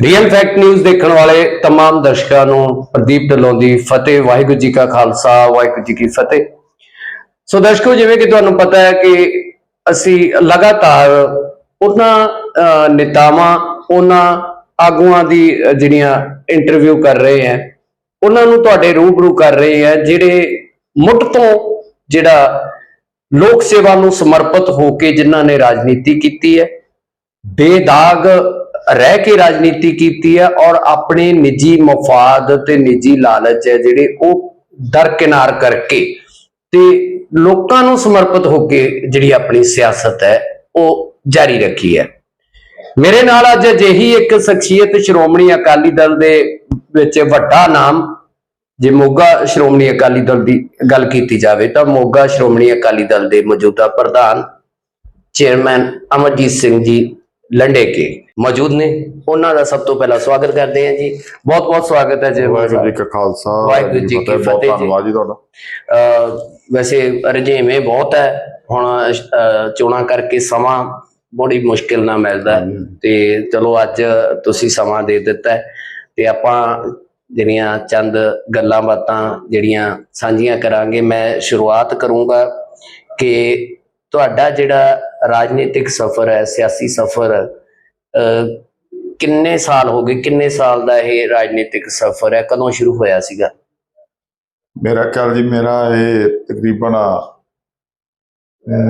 Real fact news ਦੇਖਣ ਵਾਲੇ तमाम ਦਰਸ਼ਕਾਂ ਨੂੰ ਪ੍ਰਦੀਪ ਢੱਲੋਂ ਦੀ ਫਤਿਹ ਵਾਹਿਗੁਰੂ ਜੀ ਕਾ ਖਾਲਸਾ ਵਾਹਿਗੁਰੂ ਜੀ ਕੀ ਫਤਿਹ ਸੋ ਦਰਸ਼ਕੋ ਜਿਵੇਂ ਕਿ ਤੁਹਾਨੂੰ ਪਤਾ ਹੈ ਕਿ ਅਸੀਂ ਲਗਾਤਾਰ ਉਹਨਾਂ ਅਹ, ਨੇਤਾਵਾਂ ਉਹਨਾਂ ਆਗੂਆਂ ਦੀ ਅਹ, ਜਿਹੜੀਆਂ ਇੰਟਰਵਿਊ ਕਰ ਰਹੇ ਹਾਂ ਉਹਨਾਂ ਨੂੰ ਤੁਹਾਡੇ ਰੂਬਰੂ ਕਰ ਰਹੇ ਹਾਂ ਜਿਹੜੇ ਮੁੱਢ ਤੋਂ ਜਿਹੜਾ ਲੋਕ ਸੇਵਾ ਨੂੰ ਸਮਰਪਿਤ ਹੋ ਕੇ ਜਿਨ੍ਹਾਂ ਨੇ ਰਾਜਨੀਤੀ ਕੀਤੀ ਹੈ ਬੇਦਾਗ ਰਹਿ ਕੇ ਰਾਜਨੀਤੀ ਕੀਤੀ ਹੈ ਔਰ ਆਪਣੇ ਨਿੱਜੀ ਮਫਾਦ ਤੇ ਨਿੱਜੀ ਲਾਲਚ ਹੈ ਜਿਹੜੇ ਉਹ ਦਰਕਿਨਾਰ ਕਰਕੇ ਤੇ ਲੋਕਾਂ ਨੂੰ ਸਮਰਪਿਤ ਹੋ ਕੇ ਜਿਹੜੀ ਆਪਣੀ ਸਿਆਸਤ ਹੈ ਉਹ ਜਾਰੀ ਰੱਖੀ ਹੈ। ਮੇਰੇ ਨਾਲ ਅੱਜ ਅਜਿਹੀ ਇੱਕ ਸ਼ਖਸੀਅਤ ਸ਼੍ਰੋਮਣੀ ਅਕਾਲੀ ਦਲ ਦੇ ਵਿੱਚ ਵੱਡਾ ਨਾਮ, ਜੇ ਮੋਗਾ ਸ਼੍ਰੋਮਣੀ ਅਕਾਲੀ ਦਲ ਦੀ ਗੱਲ ਕੀਤੀ ਜਾਵੇ ਤਾਂ ਮੋਗਾ ਸ਼੍ਰੋਮਣੀ ਅਕਾਲੀ ਦਲ ਦੇ ਮੌਜੂਦਾ ਪ੍ਰਧਾਨ ਚੇਅਰਮੈਨ ਅਮਰਜੀਤ ਸਿੰਘ ਜੀ ਲੰਡੇਕੇ। ਮੌਜੂਦ ਨੇ। ਉਹਨਾਂ ਦਾ ਸਭ ਤੋਂ ਪਹਿਲਾਂ ਸਵਾਗਤ ਕਰਦੇ ਹਾਂ ਜੀ। ਬਹੁਤ ਬਹੁਤ ਸਵਾਗਤ ਹੈ ਜੀ ਵਾਹਿਗੁਰੂ ਜੀ ਕਾ ਖਾਲਸਾ ਵਾਹਿਗੁਰੂ ਜੀ ਕੀ ਫਤਿਹ ਜੀ। ਧੰਨਵਾਦ ਜੀ ਤੁਹਾਡਾ। ਵੈਸੇ ਰਜੇਵੇਂ ਬਹੁਤ ਹੈ। ਹੁਣ ਚੋਣਾਂ ਕਰਕੇ ਸਮਾਂ ਬੜੀ ਮੁਸ਼ਕਿਲ ਨਾਲ ਮਿਲਦਾ ਤੇ ਚਲੋ ਅੱਜ ਤੁਸੀਂ ਸਮਾਂ ਦੇ ਦਿੱਤਾ ਤੇ ਆਪਾਂ ਜਿਹੜੀਆਂ ਚੰਦ ਗੱਲਾਂ ਬਾਤਾਂ ਜਿਹੜੀਆਂ ਸਾਂਝੀਆਂ ਕਰਾਂਗੇ ਮੈਂ ਸ਼ੁਰੂਆਤ ਕਰੂੰਗਾ ਕਿ ਤੁਹਾਡਾ ਜਿਹੜਾ ਰਾਜਨੀਤਿਕ ਸਫ਼ਰ ਹੈ ਸਿਆਸੀ ਸਫ਼ਰ ਕਿੰਨੇ ਸਾਲ ਹੋ ਗਏ ਕਿੰਨੇ ਸਾਲ ਦਾ ਇਹ ਰਾਜਨੀਤਿਕ ਸਫ਼ਰ ਹੈ ਕਦੋਂ ਸ਼ੁਰੂ ਹੋਇਆ ਸੀਗਾ? ਮੇਰਾ ਖਿਆਲ ਜੀ ਮੇਰਾ ਇਹ ਤਕਰੀਬਨ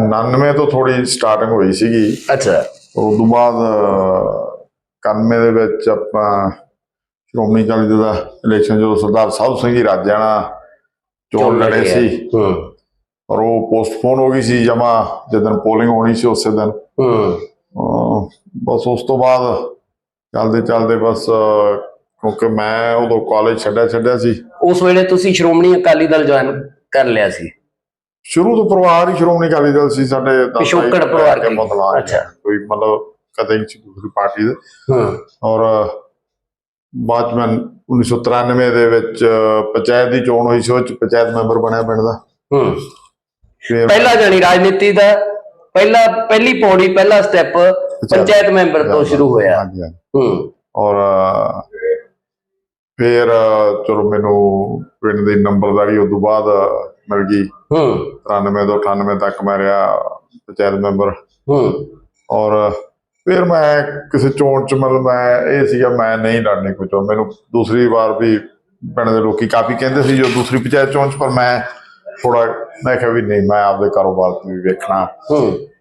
99 ਤੋਂ ਥੋੜੀ ਸਟਾਰਟਿੰਗ ਹੋਈ ਸੀਗੀ। ਅੱਛਾ। ਉਸ ਤੋਂ ਬਾਅਦ 91 ਦੇ ਵਿੱਚ ਆਪਾਂ ਸ਼੍ਰੋਮਣੀ ਅਕਾਲੀ ਦਲ ਦਾ ਇਲੈਕਸ਼ਨ ਜਦੋਂ ਸਰਦਾਰ ਸਾਹਿਬ ਸਿੰਘ ਜੀ ਰਾਜਾਣਾ ਚੋਣ ਲੜੇ ਸੀ। ਹੂੰ। ਪਰ ਉਹ ਪੋਸਟਪੋਨ ਹੋ ਗਈ ਸੀ ਜਮਾ ਜਦੋਂ ਪੋਲਿੰਗ ਹੋਣੀ ਸੀ ਉਸੇ ਦਿਨ। ਬਸ ਉਸ ਤੋਂ ਬਾਅਦ ਚੱਲਦੇ ਚੱਲਦੇ ਬਸ ਕਿਉਂਕਿ ਮੈਂ ਉਦੋਂ ਕਾਲਜ ਛੱਡਿਆ ਛੱਡਿਆ ਸੀ। ਉਸ ਵੇਲੇ ਤੁਸੀਂ ਸ਼੍ਰੋਮਣੀ ਅਕਾਲੀ ਦਲ ਜੁਆਇਨ ਕਰ ਲਿਆ ਸੀ। ਸ਼ੁਰੂ ਤੋਂ ਪਰਿਵਾਰ ਹੀ ਸ਼੍ਰੋਮਣੀ ਅਕਾਲੀ ਦਲ ਸੀ ਸਾਡੇ ਪਿਛੋਕੜ ਪਰਿਵਾਰ ਕੇ? ਦੀ। ਮਤਲਬ ਅੱਛਾ। ਕੋਈ ਮਤਲਬ ਕਦੇ ਨਹੀਂ ਸੀ ਦੂਸਰੀ ਪਾਰਟੀ ਦੇ। ਹੂੰ। ਔਰ ਬਾਅਦ ਮੈਂ 1993 ਦੇ ਵਿੱਚ ਪੰਚਾਇਤ ਦੀ ਚੋਣ ਹੋਈ ਸੀ ਉਹ 'ਚ ਪੰਚਾਇਤ ਮੈਂਬਰ ਬਣਿਆ ਪਿੰਡ ਦਾ। ਹੂੰ। ਪਹਿਲਾ ਜਾਨੀ ਰਾਜਨੀਤੀ ਦਾ ਪਹਿਲਾ ਪਹਿਲੀ ਪੌੜੀ ਪਹਿਲਾ ਸਟੈਪ ਪੰਚਾਇਤ ਮੈਂਬਰ ਤੋਂ ਸ਼ੁਰੂ ਹੋਇਆ। ਹਾਂਜੀ। ਹੂੰ। ਔਰ ਫਿਰ ਚਲੋ ਮੈਨੂੰ ਪਿੰਡ ਦੀ ਨੰਬਰਦਾਰੀ ਉਸ ਤੋਂ ਬਾਅਦ ਮਿਲ ਗਈ। ਹੂੰ। 93 ਤੋਂ 98 ਤੱਕ ਮੈਂ ਰਿਹਾ ਪੰਚਾਇਤ ਮੈਂਬਰ। ਹੂੰ। ਔਰ ਫਿਰ ਮੈਂ ਕਿਸੇ ਚੋਣ ਚ ਮਤਲਬ ਮੈਂ ਇਹ ਸੀਗਾ ਮੈਂ ਨਹੀਂ ਲੜਨੀ ਕੋਈ ਚੋਣ। ਮੈਨੂੰ ਦੂਸਰੀ ਵਾਰ ਵੀ ਪਿੰਡ ਦੇ ਲੋਕੀ ਕਾਫੀ ਕਹਿੰਦੇ ਸੀ ਜੋ ਦੂਸਰੀ ਪੰਚਾਇਤ ਚੋਣ ਚ ਪਰ ਮੈਂ ਥੋੜਾ ਮੈਂ ਕਿਹਾ ਵੀ ਨਹੀਂ ਮੈਂ ਆਪਦੇ ਕਾਰੋਬਾਰ ਤੇ ਵੀ ਵੇਖਣਾ।